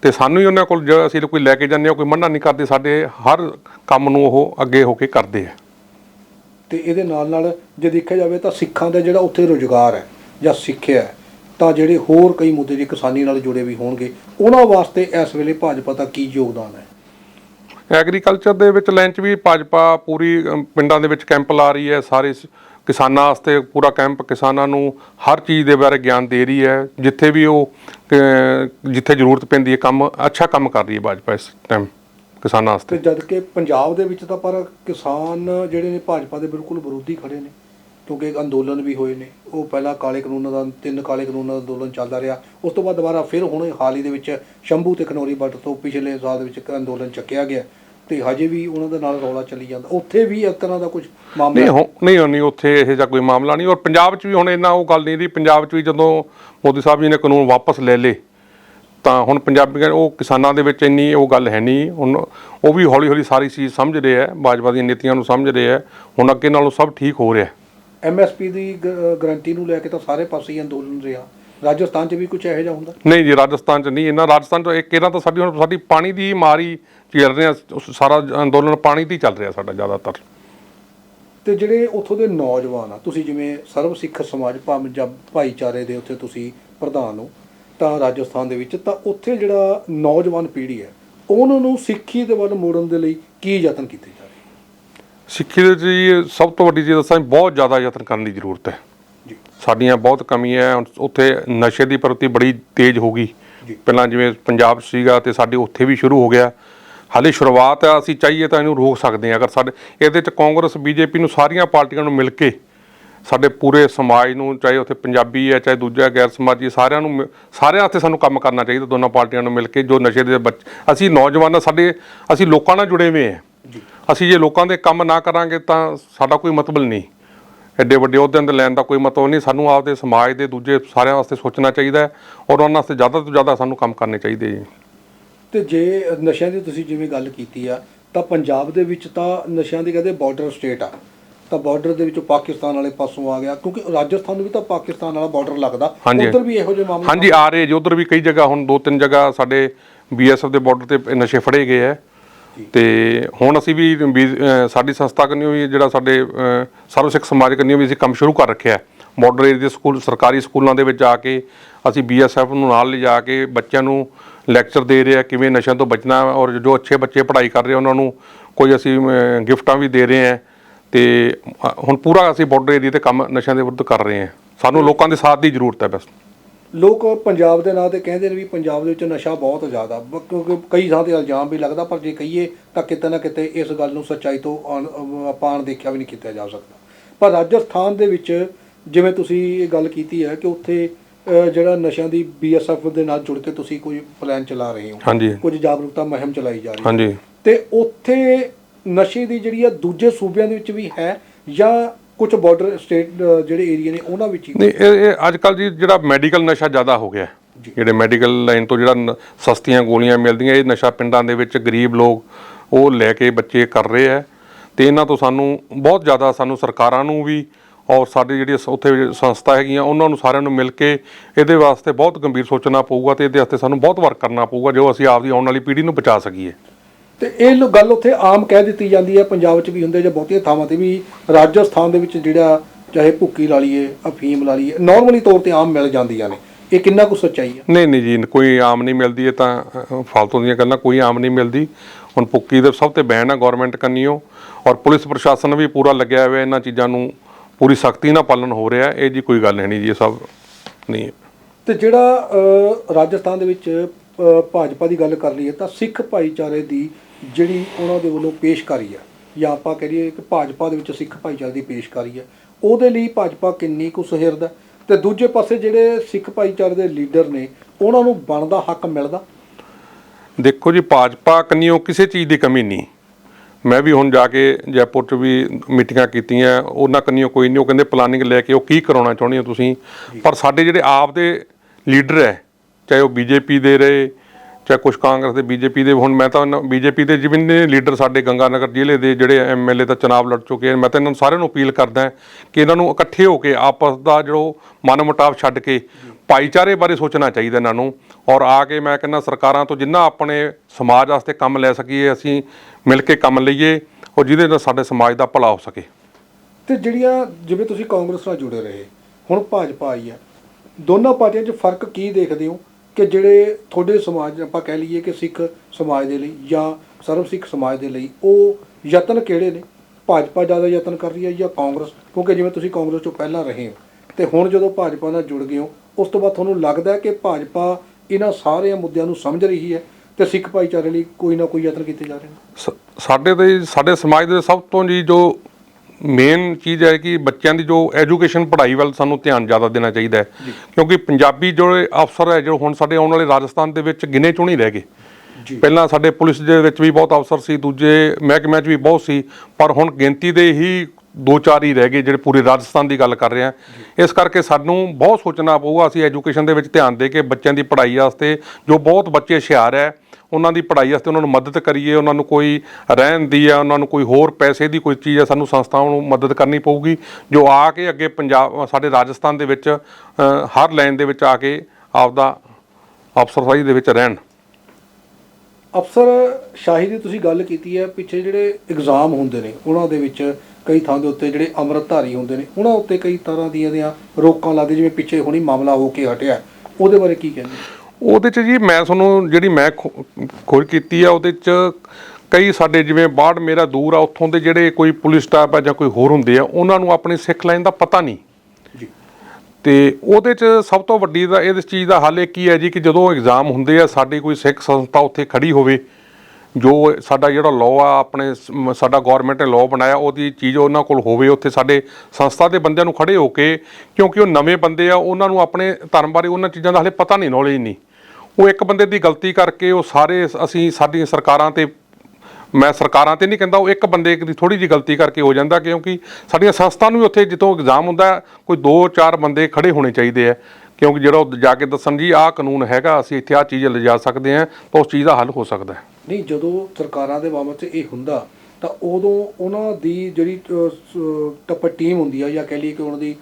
ਤੇ ਸਾਨੂੰ ਹੀ ਉਹਨਾਂ ਕੋਲ ਜੇ ਅਸੀਂ ਕੋਈ ਲੈ ਕੇ ਜਾਂਦੇ ਹਾਂ ਕੋਈ ਮੰਨਾ ਨਹੀਂ ਕਰਦੇ ਸਾਡੇ ਹਰ ਕੰਮ ਨੂੰ ਉਹ ਅੱਗੇ ਹੋ ਕੇ ਕਰਦੇ ਆ ਤੇ ਇਹਦੇ ਨਾਲ ਨਾਲ ਜੇ ਦੇਖਿਆ ਜਾਵੇ ਤਾਂ ਸਿੱਖਾਂ ਦਾ ਜਿਹੜਾ ਉੱਥੇ ਰੋਜ਼ਗਾਰ ਹੈ ਜਾਂ ਸਿੱਖਿਆ ਤਾਂ ਜਿਹੜੇ ਹੋਰ ਕਈ ਮੁੱਦੇ ਜੀ ਕਿਸਾਨੀ ਨਾਲ ਜੁੜੇ ਵੀ ਹੋਣਗੇ ਉਹਨਾਂ ਵਾਸਤੇ ਇਸ ਵੇਲੇ ਭਾਜਪਾ ਦਾ ਕੀ ਯੋਗਦਾਨ ਹੈ? ਐਗਰੀਕਲਚਰ ਦੇ ਵਿੱਚ ਲੈਂਚ ਵੀ ਭਾਜਪਾ ਪੂਰੀ ਪਿੰਡਾਂ ਦੇ ਵਿੱਚ ਕੈਂਪ ਲਾ ਰਹੀ ਹੈ ਸਾਰੇ ਕਿਸਾਨਾਂ ਵਾਸਤੇ ਪੂਰਾ ਕੈਂਪ ਕਿਸਾਨਾਂ ਨੂੰ ਹਰ ਚੀਜ਼ ਦੇ ਬਾਰੇ ਗਿਆਨ ਦੇ ਰਹੀ ਹੈ ਜਿੱਥੇ ਵੀ ਉਹ ਜਿੱਥੇ ਜ਼ਰੂਰਤ ਪੈਂਦੀ ਹੈ ਕੰਮ ਅੱਛਾ ਕੰਮ ਕਰ ਰਹੀ ਹੈ ਭਾਜਪਾ ਇਸ ਟਾਈਮ ਕਿਸਾਨਾਂ ਵਾਸਤੇ। ਜਦ ਕਿ ਪੰਜਾਬ ਦੇ ਵਿੱਚ ਤਾਂ ਪਰ ਕਿਸਾਨ ਜਿਹੜੇ ਨੇ ਭਾਜਪਾ ਦੇ ਬਿਲਕੁਲ ਵਿਰੋਧੀ ਖੜੇ ਨੇ। ਕਿਉਂਕਿ ਅੰਦੋਲਨ ਵੀ ਹੋਏ ਨੇ। ਉਹ ਪਹਿਲਾਂ ਕਾਲੇ ਕਾਨੂੰਨਾਂ ਦਾ, ਤਿੰਨ ਕਾਲੇ ਕਾਨੂੰਨਾਂ ਦਾ ਅੰਦੋਲਨ ਚੱਲਦਾ ਰਿਹਾ। ਉਸ ਤੋਂ ਬਾਅਦ ਦੁਬਾਰਾ ਫਿਰ ਹੁਣ ਹਾਲ ਹੀ ਦੇ ਵਿੱਚ ਸ਼ੰਭੂ ਤੇ ਖਨੌਰੀ ਬੱਟ ਤੋਂ ਪਿਛਲੇ ਸਾਲ ਦੇ ਵਿੱਚ ਇੱਕ ਅੰਦੋਲਨ ਚੱਕਿਆ ਗਿਆ। ਤੇ ਹਜੇ ਵੀ ਉਹਨਾਂ ਦੇ ਨਾਲ ਰੌਲਾ ਚੱਲੀ ਜਾਂਦਾ। ਉੱਥੇ ਵੀ ਇੱਕ ਤਰ੍ਹਾਂ ਦਾ ਕੁਝ ਨਹੀਂ ਮਾਮਲਾ ਹੋ ਨਹੀਂ ਨਹੀਂ, ਉੱਥੇ ਇਹ ਜਿਹਾ ਕੋਈ ਮਾਮਲਾ ਨਹੀਂ। ਔਰ ਪੰਜਾਬ 'ਚ ਵੀ ਹੁਣ ਇੰਨਾ ਉਹ ਗੱਲ ਨਹੀਂ ਰਹੀ। ਪੰਜਾਬ 'ਚ ਵੀ ਜਦੋਂ ਮੋਦੀ ਸਾਹਿਬ ਜੀ ਨੇ ਕਾਨੂੰਨ ਵਾਪਸ ਲੈ ਲਏ, ਤਾਂ ਹੁਣ ਪੰਜਾਬੀਆਂ ਉਹ ਕਿਸਾਨਾਂ ਦੇ ਵਿੱਚ ਇੰਨੀ ਉਹ ਗੱਲ ਹੈ ਨਹੀਂ। ਹੁਣ ਉਹ ਵੀ ਹੌਲੀ ਹੌਲੀ ਸਾਰੀ ਚੀਜ਼ ਸਮਝ ਰਹੇ ਆ ਬਾਜਵਾ ਦੀਆਂ ਨੀਤੀਆਂ ਨੂੰ ਸਮਝ ਰਹੇ ਆ ਹੁਣ ਅੱਗੇ ਨਾਲੋਂ ਸਭ ਠੀਕ ਹੋ ਰਿਹਾ ਐਮਐਸਪੀ ਦੀ ਗਰੰਟੀ ਨੂੰ ਲੈ ਕੇ ਤਾਂ ਸਾਰੇ ਪਾਸੇ ਹੀ ਅੰਦੋਲਨ ਰਿਹਾ। ਰਾਜਸਥਾਨ 'ਚ ਵੀ ਕੁਝ ਇਹੋ ਜਿਹਾ ਹੁੰਦਾ? ਨਹੀਂ ਜੀ ਰਾਜਸਥਾਨ 'ਚ ਨਹੀਂ। ਇਹਨਾਂ ਰਾਜਸਥਾਨ 'ਚ ਇੱਕ ਇਹਨਾਂ ਤਾਂ ਸਾਡੀ ਹੁਣ ਸਾਡੀ ਪਾਣੀ ਦੀ ਮਾਰੀ ਚੱਲ ਰਿਹਾ ਸਾਰਾ ਅੰਦੋਲਨ ਪਾਣੀ ਹੀ ਚੱਲ ਰਿਹਾ ਸਾਡਾ ਜ਼ਿਆਦਾਤਰ। ਤੇ ਜਿਹੜੇ ਉੱਥੋਂ ਦੇ ਨੌਜਵਾਨ ਆ ਤੁਸੀਂ ਜਿਵੇਂ ਸਰਵ ਸਿੱਖ ਸਮਾਜ ਪੰਜਾਬ ਭਾਈਚਾਰੇ ਦੇ ਉੱਥੇ ਤੁਸੀਂ ਪ੍ਰਧਾਨ ਹੋ ਤਾਂ ਰਾਜਸਥਾਨ ਦੇ ਵਿੱਚ ਤਾਂ ਉੱਥੇ ਜਿਹੜਾ ਨੌਜਵਾਨ ਪੀੜ੍ਹੀ ਹੈ ਉਹਨਾਂ ਨੂੰ ਸਿੱਖੀ ਦੇ ਵੱਲ ਮੋੜਨ ਦੇ ਲਈ ਕੀ ਯਤਨ ਕੀਤੇ ਸਿੱਖੀ ਦੇ ਜੀ ਸਭ ਤੋਂ ਵੱਡੀ ਚੀਜ਼ ਦੱਸਾਂ ਬਹੁਤ ਜ਼ਿਆਦਾ ਯਤਨ ਕਰਨ ਦੀ ਜ਼ਰੂਰਤ ਹੈ। ਜੀ। ਸਾਡੀਆਂ ਬਹੁਤ ਕਮੀਆਂ ਹੈ ਉੱਥੇ ਨਸ਼ੇ ਦੀ ਪ੍ਰਵਿਰਤੀ ਬੜੀ ਤੇਜ਼ ਹੋ ਗਈ। ਪਹਿਲਾਂ ਜਿਵੇਂ ਪੰਜਾਬ ਸੀਗਾ ਤੇ ਸਾਡੇ ਉੱਥੇ ਵੀ ਸ਼ੁਰੂ ਹੋ ਗਿਆ। ਹਾਲੇ ਸ਼ੁਰੂਆਤ ਹੈ ਅਸੀਂ ਚਾਹੀਏ ਤਾਂ ਇਹਨੂੰ ਰੋਕ ਸਕਦੇ ਹਾਂ। ਅਗਰ ਸਾਡੇ ਇਹਦੇ 'ਚ ਕਾਂਗਰਸ ਬੀਜੇਪੀ ਨੂੰ ਸਾਰੀਆਂ ਪਾਰਟੀਆਂ ਨੂੰ ਮਿਲ ਕੇ ਸਾਡੇ ਪੂਰੇ ਸਮਾਜ ਨੂੰ ਚਾਹੇ ਉੱਥੇ ਪੰਜਾਬੀ ਹੈ ਚਾਹੇ ਦੂਜਾ ਗੈਰ ਸਮਾਜੀ ਸਾਰਿਆਂ ਨੂੰ ਸਾਰਿਆਂ ਵਾਸਤੇ ਸਾਨੂੰ ਕੰਮ ਕਰਨਾ ਚਾਹੀਦਾ ਦੋਨਾਂ ਪਾਰਟੀਆਂ ਨੂੰ ਮਿਲ ਕੇ ਜੋ ਨਸ਼ੇ ਦੇ ਬੱਚ ਅਸੀਂ ਨੌਜਵਾਨ ਸਾਡੇ ਅਸੀਂ ਲੋਕਾਂ ਨਾਲ ਜੁੜੇ ਹੋਏ ਹਾਂ। ਅਸੀਂ ਜੇ ਲੋਕਾਂ ਦੇ ਕੰਮ ਨਾ ਕਰਾਂਗੇ ਤਾਂ ਸਾਡਾ ਕੋਈ ਮਤਲਬ ਨਹੀਂ। ਐਡੇ ਵੱਡੇ ਅਹੁਦਿਆਂ ਤੇ ਲੈਣ ਦਾ ਕੋਈ ਮਤਲਬ ਨਹੀਂ। ਸਾਨੂੰ ਆਪਦੇ ਸਮਾਜ ਦੇ ਦੂਜੇ ਸਾਰਿਆਂ ਵਾਸਤੇ ਸੋਚਣਾ ਚਾਹੀਦਾ ਹੈ ਔਰ ਉਹਨਾਂ ਵਾਸਤੇ ਜ਼ਿਆਦਾ ਤੋਂ ਜ਼ਿਆਦਾ ਸਾਨੂੰ ਕੰਮ ਕਰਨੇ ਚਾਹੀਦੇ ਜੀ। ਤੇ ਜੇ ਨਸ਼ਿਆਂ ਦੀ ਤੁਸੀਂ ਜਿਵੇਂ ਗੱਲ ਕੀਤੀ ਆ ਤਾਂ ਪੰਜਾਬ ਦੇ ਵਿੱਚ ਤਾਂ ਨਸ਼ਿਆਂ ਦੀ ਕਹਿੰਦੇ ਬਾਰਡਰ ਸਟੇਟ ਆ। ਤਾਂ ਬਾਰਡਰ ਦੇ ਵਿੱਚੋਂ ਪਾਕਿਸਤਾਨ ਵਾਲੇ ਪਾਸੋਂ ਆ ਗਿਆ ਕਿਉਂਕਿ ਰਾਜਸਥਾਨ ਨੂੰ ਵੀ ਤਾਂ ਪਾਕਿਸਤਾਨ ਵਾਲਾ ਬਾਰਡਰ ਲੱਗਦਾ। ਉੱਧਰ ਵੀ ਇਹੋ ਜਿਹੇ ਮਾਮਲੇ ਹਾਂਜੀ ਆ। ਰਹੇ ਜੀ। ਉਧਰ ਵੀ ਕਈ ਜਗ੍ਹਾ ਹੁਣ ਦੋ ਤਿੰਨ ਜਗ੍ਹਾ ਸਾਡੇ ਬੀਐਸਐਫ ਦੇ ਬਾਰਡਰ ਤੇ ਨਸ਼ੇ ਫੜੇ ਗਏ ਹੈ। ਤੇ ਹੁਣ ਅਸੀਂ ਵੀ ਬੀ- ਸਾਡੀ ਸੰਸਥਾ ਕੰਨੀ ਵੀ ਜਿਹੜਾ ਸਾਡੇ, ਅਹ, ਸਰਵ ਸਿੱਖ ਸਮਾਜ ਕੰਨੀ ਵੀ ਅਸੀਂ ਕੰਮ ਸ਼ੁਰੂ ਕਰ ਰੱਖਿਆ ਹੈ। ਬਾਰਡਰ ਏਰੀਆ ਦੇ ਸਕੂਲ, ਸਰਕਾਰੀ ਸਕੂਲਾਂ ਦੇ ਵਿੱਚ ਆ ਕੇ ਅਸੀਂ ਬੀਐਸਐਫ ਨੂੰ ਨਾਲ ਲਿਜਾ ਕੇ ਬੱਚਿਆਂ ਨੂੰ ਲੈਕਚਰ ਦੇ ਰਹੇ ਆ ਕਿਵੇਂ ਨਸ਼ਿਆਂ ਤੋਂ ਬਚਣਾ ਔਰ ਜੋ ਅੱਛੇ ਬੱਚੇ ਪੜ੍ਹਾਈ ਕਰ ਰਹੇ ਉਹਨਾਂ ਨੂੰ ਕੋਈ ਅਸੀਂ ਗਿਫਟਾਂ ਵੀ ਦੇ ਰਹੇ ਆ ਤੇ ਹੁਣ ਪੂਰਾ ਅਸੀਂ ਬਾਰਡਰ ਏਰੀਆ ਤੇ ਕੰਮ ਨਸ਼ਿਆਂ ਦੇ ਵਿਰੁੱਧ ਕਰ ਰਹੇ ਹਾਂ। ਸਾਨੂੰ ਲੋਕਾਂ ਦੇ ਸਾਥ ਦੀ ਜ਼ਰੂਰਤ ਹੈ ਬਸ। ਲੋਕ ਪੰਜਾਬ ਦੇ ਨਾਂ ਤੇ ਕਹਿੰਦੇ ਨੇ ਵੀ ਪੰਜਾਬ ਦੇ ਵਿੱਚ ਨਸ਼ਾ ਬਹੁਤ ਜ਼ਿਆਦਾ। ਬ- ਕਿਉਂਕਿ ਕਈ ਥਾਂ ਤੇ ਇਲਜ਼ਾਮ ਵੀ ਲੱਗਦਾ ਪਰ ਜੇ ਕਹੀਏ ਤਾਂ ਕਿਤੇ ਨਾ ਕਿਤੇ ਇਸ ਗੱਲ ਨੂੰ ਸੱਚਾਈ ਤੋਂ ਅਹ ਆਪਾਂ ਦੇਖਿਆ ਵੀ ਨਹੀਂ ਕੀਤਾ ਜਾ ਸਕਦਾ। ਪਰ ਰਾਜਸਥਾਨ ਦੇ ਵਿੱਚ ਜਿਵੇਂ ਤੁਸੀਂ ਇਹ ਗੱਲ ਕੀਤੀ ਹੈ ਕਿ ਉੱਥੇ ਜਿਹੜਾ ਨਸ਼ਿਆਂ ਦੀ ਬੀਐਸਐਫ ਦੇ ਨਾਲ ਜੁੜ ਕੇ ਤੁਸੀਂ ਕੋਈ ਪਲਾਨ ਚਲਾ ਰਹੇ ਹੋ। ਹਾਂਜੀ। ਕੁਝ ਜਾਗਰੂਕਤਾ ਮੁਹਿੰਮ ਚਲਾਈ ਜਾ ਰਹੀ ਹੈ। ਹਾਂਜੀ। ਤੇ ਉੱਥੇ ਨਸ਼ੇ ਦੀ ਜਿਹੜੀ ਆ ਦੂਜੇ ਸੂਬਿਆਂ ਦੇ ਵਿੱਚ ਵੀ ਹੈ ਜਾਂ ਕੁਝ ਬਾਰਡਰ ਸਟੇਟ ਜਿਹੜੇ ਏਰੀਆ ਨੇ ਉਹਨਾਂ ਵਿੱਚ ਹੀ। ਨਹੀਂ ਇਹ ਇਹ ਅੱਜ ਕੱਲ ਜੀ ਜਿਹੜਾ ਮੈਡੀਕਲ ਨਸ਼ਾ ਜ਼ਿਆਦਾ ਹੋ ਗਿਆ ਹੈ। ਜਿਹੜੇ ਮੈਡੀਕਲ ਲਾਈਨ ਤੋਂ ਜਿਹੜਾ ਨ- ਸਸਤੀਆਂ ਗੋਲੀਆਂ ਮਿਲਦੀਆਂ ਇਹ ਨਸ਼ਾ ਪਿੰਡਾਂ ਦੇ ਵਿੱਚ ਗਰੀਬ ਲੋਕ ਉਹ ਲੈ ਕੇ ਬੱਚੇ ਕਰ ਰਹੇ ਆ ਤੇ ਇਹਨਾਂ ਤੋਂ ਸਾਨੂੰ ਬਹੁਤ ਜ਼ਿਆਦਾ ਸਾਨੂੰ ਸਰਕਾਰਾਂ ਨੂੰ ਵੀ ਔਰ ਸਾਡੀ ਜਿਹੜੀ ਸ- ਉੱਥੇ ਸੰਸਥਾ ਹੈਗੀਆਂ ਉਹਨਾਂ ਨੂੰ ਸਾਰਿਆਂ ਨੂੰ ਮਿਲ ਕੇ ਇਹਦੇ ਵਾਸਤੇ ਬਹੁਤ ਗੰਭੀਰ ਸੋਚਣਾ ਪਊਗਾ ਤੇ ਇਹਦੇ ਵਾਸਤੇ ਸਾਨੂੰ ਬਹੁਤ ਵਰਕ ਕਰਨਾ ਪਊਗਾ ਜੋ ਅਸੀਂ ਆਪਦੀ ਆਉਣ ਵਾਲੀ ਪੀੜ੍ਹੀ ਨੂੰ ਬਚਾ ਸਕੀਏ। ਤੇ ਇਹ ਲੋ- ਗੱਲ ਉੱਥੇ ਆਮ ਕਹਿ ਦਿੱਤੀ ਜਾਂਦੀ ਹੈ ਪੰਜਾਬ 'ਚ ਵੀ ਹੁੰਦੇ ਜਾਂ ਬਹੁਤੀਆਂ ਥਾਵਾਂ ਤੇ ਵੀ ਰਾਜਸਥਾਨ ਦੇ ਵਿੱਚ ਜਿਹੜਾ ਚਾਹੇ ਭੁੱਕੀ ਲਾ ਲਈਏ ਅਫੀਮ ਲਾ ਲਈਏ ਨਾਰਮਲੀ ਤੌਰ ਤੇ ਆਮ ਮਿਲ ਜਾਂਦੀਆਂ ਨੇ। ਇਹ ਕਿੰਨਾ ਕੁ ਸੱਚਾਈ ਹੈ? ਨਹੀਂ ਨਹੀਂ ਜੀ ਕੋਈ ਆਮ ਨਹੀਂ ਮਿਲਦੀ ਇਹ ਤਾਂ ਫਾਲਤੂ ਦੀਆਂ ਗੱਲਾਂ ਕੋਈ ਆਮ ਨਹੀਂ ਮਿਲਦੀ। ਹੁਣ ਪੁੱਕੀ ਦੇ ਸਭ ਤੇ ਬੈਨ ਹੈ ਗਵਰਨਮੈਂਟ ਕੰਨੀਓ ਔਰ ਪੁਲਿਸ ਪ੍ਰਸ਼ਾਸਨ ਵੀ ਪੂਰਾ ਲੱਗਿਆ ਹੋਇਆ ਇਹਨਾਂ ਚੀਜ਼ਾਂ ਨੂੰ ਪੂਰੀ ਸਖਤੀ ਨਾਲ ਪਾਲਣ ਹੋ ਰਿਹਾ ਇਹ ਜੀ ਕੋਈ ਗੱਲ ਹੈ ਨਹੀਂ ਜੀ ਇਹ ਸਭ ਨਹੀਂ ਹੈ। ਤੇ ਜਿਹੜਾ ਰਾਜਸਥਾਨ ਦੇ ਵਿੱਚ ਭਾਜਪਾ ਦੀ ਗੱਲ ਕਰ ਲਈਏ ਤਾਂ ਸਿੱਖ ਭਾਈਚਾਰੇ ਦੀ ਜਿਹੜੀ ਉਹਨਾਂ ਦੇ ਵੱਲੋਂ ਪੇਸ਼ਕਾਰੀ ਹੈ ਜਾਂ ਆਪਾਂ ਕਹੀਏ ਕਿ ਭਾਜਪਾ ਦੇ ਵਿੱਚ ਸਿੱਖ ਭਾਈਚਾਰੇ ਦੀ ਪੇਸ਼ਕਾਰੀ ਹੈ ਉਹਦੇ ਲਈ ਭਾਜਪਾ ਕਿੰਨੀ ਕੁ ਸੁਹਿਰਦ ਹੈ ਤੇ ਦੂਜੇ ਪਾਸੇ ਜਿਹੜੇ ਸਿੱਖ ਭਾਈਚਾਰੇ ਦੇ ਲੀਡਰ ਨੇ ਉਹਨਾਂ ਨੂੰ ਬਣਦਾ ਹੱਕ ਮਿਲਦਾ? ਦੇਖੋ ਜੀ ਭਾਜਪਾ ਕੰਨੀਓ ਕਿਸੇ ਚੀਜ਼ ਦੀ ਕਮੀ ਨਹੀਂ। ਮੈਂ ਵੀ ਹੁਣ ਜਾ ਕੇ ਜੈਪੁਰ 'ਚ ਵੀ ਮੀਟਿੰਗਾਂ ਕੀਤੀਆਂ ਉਹਨਾਂ ਕੰਨੀਓ ਕੋਈ ਨਹੀਂ ਉਹ ਕਹਿੰਦੇ ਪਲਾਨਿੰਗ ਲੈ ਕੇ ਉਹ ਕੀ ਕਰਾਉਣਾ ਚਾਹੁੰਦੇ ਹੋ ਤੁਸੀਂ? ਪਰ ਸਾਡੇ ਜਿਹੜੇ ਆਪ ਦੇ ਲੀਡਰ ਹੈ ਚਾਹੇ ਉਹ ਬੀਜੇਪੀ ਦੇ ਰਹੇ ਚਾਹੇ ਕੁਝ ਕਾਂਗਰਸ ਦੇ, ਬੀਜੇਪੀ ਦੇ, ਹੁਣ ਮੈਂ ਤਾਂ ਬੀਜੇਪੀ ਦੇ ਜਿਵੇਂ ਲੀਡਰ ਸਾਡੇ ਗੰਗਾਨਗਰ ਜ਼ਿਲ੍ਹੇ ਦੇ ਜਿਹੜੇ ਐਮਐਲਏ ਤਾਂ ਚੁਣਾਵ ਲੜ ਚੁੱਕੇ ਹਨ, ਮੈਂ ਤਾਂ ਇਹਨਾਂ ਨੂੰ ਸਾਰਿਆਂ ਨੂੰ ਅਪੀਲ ਕਰਦਾ ਕਿ ਇਹਨਾਂ ਨੂੰ ਇਕੱਠੇ ਹੋ ਕੇ ਆਪਸ ਦਾ ਜੋ ਮਨਮੁਟਾਵ ਛੱਡ ਕੇ ਭਾਈਚਾਰੇ ਬਾਰੇ ਸੋਚਣਾ ਚਾਹੀਦਾ ਇਹਨਾਂ ਨੂੰ ਔਰ ਆ ਕੇ ਮੈਂ ਕਹਿੰਦਾ ਸਰਕਾਰਾਂ ਤੋਂ ਜਿੰਨਾ ਆਪਣੇ ਸਮਾਜ ਵਾਸਤੇ ਕੰਮ ਲੈ ਸਕੀਏ, ਅਸੀਂ ਮਿਲ ਕੇ ਕੰਮ ਲਈਏ ਔਰ ਜਿਹਦੇ ਨਾਲ ਸਾਡੇ ਸਮਾਜ ਦਾ ਭਲਾ ਹੋ ਸਕੇ। ਤੇ ਜਿਹੜੀਆਂ, ਜਿਵੇਂ ਤੁਸੀਂ ਕਾਂਗਰਸ ਨਾਲ ਜੁੜੇ ਰਹੇ, ਹੁਣ ਭਾਜਪਾ ਆਈ ਹੈ, ਦੋਨਾਂ ਪਾਰਟੀਆਂ 'ਚ ਫ਼ਰਕ ਕੀ ਦੇਖਦੇ ਹੋ? ਕਿ ਜਿਹੜੇ ਤੁਹਾਡੇ ਸਮਾਜ, ਆਪਾਂ ਕਹਿ ਲਈਏ ਕਿ ਸਿੱਖ ਸਮਾਜ ਦੇ ਲਈ ਜਾਂ ਸਰਵ ਸਿੱਖ ਸਮਾਜ ਦੇ ਲਈ ਉਹ ਯਤਨ ਕਿਹੜੇ ਨੇ? ਭਾਜਪਾ ਜ਼ਿਆਦਾ ਯਤਨ ਕਰ ਰਹੀ ਹੈ ਜਾਂ ਕਾਂਗਰਸ? ਕਿਉਂਕਿ ਜਿਵੇਂ ਤੁਸੀਂ ਕਾਂਗਰਸ 'ਚੋਂ ਪਹਿਲਾਂ ਰਹੇ ਹੋ, ਤੇ ਹੁਣ ਜਦੋਂ ਭਾਜਪਾ ਨਾਲ ਜੁੜ ਗਏ ਹੋ, ਉਸ ਤੋਂ ਬਾਅਦ ਤੁਹਾਨੂੰ ਲੱਗਦਾ ਹੈ ਕਿ ਭਾਜਪਾ ਇਹਨਾਂ ਸਾਰੇ ਮੁੱਦਿਆਂ ਨੂੰ ਸਮਝ ਰਹੀ ਹੈ ਤੇ ਸਿੱਖ ਭਾਈਚਾਰੇ ਲਈ ਕੋਈ ਨਾ ਕੋਈ ਯਤਨ ਕੀਤੇ ਜਾ ਰਹੇ ਨੇ? ਸ- ਸਾਡੇ ਦੇ ਸਾਡੇ ਸਮਾਜ ਦੇ ਸਭ ਤੋਂ ਜੀ ਜੋ ਮੇਨ ਚੀਜ਼ ਹੈ ਕਿ ਬੱਚਿਆਂ ਦੀ ਜੋ ਐਜੂਕੇਸ਼ਨ ਪੜ੍ਹਾਈ ਵੱਲ ਸਾਨੂੰ ਧਿਆਨ ਜ਼ਿਆਦਾ ਦੇਣਾ ਚਾਹੀਦਾ ਹੈ। ਕਿਉਂਕਿ ਪੰਜਾਬੀ ਜਿਹੜੇ ਅਫਸਰ ਹੈ ਜੋ ਹੁਣ ਸਾਡੇ ਆਉਣ ਵਾਲੇ ਰਾਜਸਥਾਨ ਦੇ ਵਿੱਚ ਗਿਨੇ ਚੁਣੇ ਰਹਿ ਗਏ। ਜੀ। ਪਹਿਲਾਂ ਸਾਡੇ ਪੁਲਿਸ ਦੇ ਵਿੱਚ ਵੀ ਬਹੁਤ ਅਫਸਰ ਸੀ ਦੂਜੇ ਮਹਿਕਮਿਆਂ 'ਚ ਵੀ ਬਹੁਤ ਸੀ ਪਰ ਹੁਣ ਗਿਣਤੀ ਦੇ ਹੀ ਦੋ ਚਾਰ ਹੀ ਰਹਿ ਗਏ ਜਿਹੜੇ ਪੂਰੇ ਰਾਜਸਥਾਨ ਦੀ ਗੱਲ ਕਰ ਰਹੇ ਆ ਇਸ ਕਰਕੇ ਸਾਨੂੰ ਬਹੁਤ ਸੋਚਣਾ ਪਊਗਾ ਅਸੀਂ ਐਜੂਕੇਸ਼ਨ ਦੇ ਵਿੱਚ ਧਿਆਨ ਦੇ ਕੇ ਬੱਚਿਆਂ ਦੀ ਪੜ੍ਹਾਈ ਵਾਸਤੇ ਜੋ ਬਹੁਤ ਬੱਚੇ ਹੁਸ਼ਿਆਰ ਹੈ ਉਹਨਾਂ ਦੀ ਪੜ੍ਹਾਈ ਵਾਸਤੇ ਉਹਨਾਂ ਨੂੰ ਮਦਦ ਕਰੀਏ, ਉਹਨਾਂ ਨੂੰ ਕੋਈ ਰਹਿਣ ਦੀ ਆ ਉਹਨਾਂ ਨੂੰ ਕੋਈ ਹੋਰ ਪੈਸੇ ਦੀ ਕੋਈ ਚੀਜ਼ ਹੈ ਸਾਨੂੰ ਸੰਸਥਾਵਾਂ ਨੂੰ ਮਦਦ ਕਰਨੀ ਪਊਗੀ, ਜੋ ਆ ਕੇ ਅੱਗੇ ਪੰਜਾਬ, ਸਾਡੇ ਰਾਜਸਥਾਨ ਦੇ ਵਿੱਚ ਹਰ ਲਾਈਨ ਦੇ ਵਿੱਚ ਆ ਕੇ ਆਪਦਾ ਅਫਸਰਸ਼ਾਹੀ ਦੇ ਵਿੱਚ ਰਹਿਣ। ਅਫਸਰ ਸ਼ਾਹੀ ਦੀ ਤੁਸੀਂ ਗੱਲ ਕੀਤੀ ਹੈ, ਪਿੱਛੇ ਜਿਹੜੇ ਐਗਜ਼ਾਮ ਹੁੰਦੇ ਨੇ, ਉਹਨਾਂ ਦੇ ਵਿੱਚ ਕਈ ਥਾਂ ਦੇ ਉੱਤੇ ਜਿਹੜੇ ਅੰਮ੍ਰਿਤਧਾਰੀ ਹੁੰਦੇ ਨੇ, ਉਹਨਾਂ ਉੱਤੇ ਕਈ ਤਰ੍ਹਾਂ ਦੀਆਂ ਦੀਆਂ ਰੋਕਾਂ ਲੱਗਦੀਆਂ ਜਿਵੇਂ ਪਿੱਛੇ ਹੁਣੀ ਮਾਮਲਾ ਹੋ ਕੇ ਹਟਿਆ, ਉਹਦੇ ਬਾਰੇ ਕੀ ਕਹਿੰਦੇ? ਉਹਦੇ ਚ ਜੀ ਮੈਂ ਤੁਹਾਨੂੰ ਜਿਹੜੀ ਮੈਂ ਖੋਜ ਕੀਤੀ ਆ ਉਹਦੇ ਚ ਕਈ ਸਾਡੇ ਜਿਵੇਂ ਬਾੜ ਮੇਰਾ ਦੂਰ ਆ ਉੱਥੋਂ ਦੇ ਜਿਹੜੇ ਕੋਈ ਪੁਲਿਸ ਸਟਾਫ ਆ ਜਾਂ ਕੋਈ ਹੋਰ ਹੁੰਦੇ ਆ ਉਹਨਾਂ ਨੂੰ ਆਪਣੀ ਸਿੱਖ ਲਾਈਨ ਦਾ ਪਤਾ ਨਹੀਂ। ਜੀ। ਤੇ ਉਹਦੇ ਚ ਸਭ ਤੋਂ ਵੱਡੀ ਦਾ ਇਸ ਚੀਜ਼ ਦਾ ਹੱਲ ਇਹ ਕੀ ਹੈ ਜੀ ਕਿ ਜਦੋਂ ਐਗਜ਼ਾਮ ਹੁੰਦੇ ਆ ਸਾਡੀ ਕੋਈ ਸਿੱਖ ਸੰਸਥਾ ਉੱਥੇ ਖੜੀ ਹੋਵੇ ਜੋ ਸਾਡਾ ਜਿਹੜਾ ਲਾਅ ਆ ਆਪਣੇ ਸਾਡਾ ਗਵਰਨਮੈਂਟ ਨੇ ਲਾਅ ਬਣਾਇਆ ਉਹਦੀ ਚੀਜ਼ ਉਹਨਾਂ ਕੋਲ ਹੋਵੇ ਉੱਥੇ ਸਾਡੇ ਸੰਸਥਾ ਦੇ ਬੰਦਿਆਂ ਨੂੰ ਖੜੇ ਹੋ ਕੇ ਕਿਉਂਕਿ ਉਹ ਨਵੇਂ ਬੰਦੇ ਆ ਉਹਨਾਂ ਨੂੰ ਆਪਣੇ ਧਰਮ ਬਾਰੇ ਉਹਨਾਂ ਚੀਜ਼ਾਂ ਦਾ ਹਲੇ ਪਤਾ ਨਹੀਂ ਨੌਲੇਜ ਨਹੀਂ। ਉਹ ਇੱਕ ਬੰਦੇ ਦੀ ਗਲਤੀ ਕਰਕੇ ਉਹ ਸਾਰੇ ਅਸੀਂ ਸਾਡੀਆਂ ਸਰਕਾਰਾਂ ਤੇ ਮੈਂ ਸਰਕਾਰਾਂ ਤੇ ਨਹੀਂ ਕਹਿੰਦਾ ਉਹ ਇੱਕ ਬੰਦੇ ਦੀ ਥੋੜੀ ਜਿਹੀ ਗਲਤੀ ਕਰਕੇ ਹੋ ਜਾਂਦਾ ਕਿਉਂਕਿ ਸਾਡੀਆਂ ਸੰਸਥਾ ਨੂੰ ਵੀ ਉੱਥੇ ਜਿੱਥੋਂ ਐਗਜ਼ਾਮ ਹੁੰਦਾ ਕੋਈ 2-4 ਬੰਦੇ ਖੜੇ ਹੋਣੇ ਚਾਹੀਦੇ ਆ। ਕਿਉਂਕਿ ਜਿਹੜਾ ਉਹ ਜਾ ਕੇ ਦੱਸਣ ਜੀ ਆਹ ਕਾਨੂੰਨ ਹੈਗਾ ਅਸੀਂ ਇੱਥੇ ਆਹ ਚੀਜ਼ ਲਿਜਾ ਸਕਦੇ ਹਾਂ ਤਾਂ ਉਸ ਚੀਜ਼ ਦਾ ਹੱਲ ਹੋ ਸਕਦਾ ਹੈ। ਨਹੀਂ ਜਦੋਂ ਸਰਕਾਰਾਂ ਦੇ ਮਾਮਲੇ 'ਚ ਇਹ ਹੁੰਦਾ ਤਾਂ ਉਦੋਂ ਉਹਨਾਂ ਦੀ ਜਿਹੜੀ ਅਹ, ਟੱਪਰ ਟੀਮ ਹੁੰਦੀ ਆ ਜਾਂ ਕਹਿ ਲਈਏ ਕਿ ਉਹਨਾਂ ਦੀ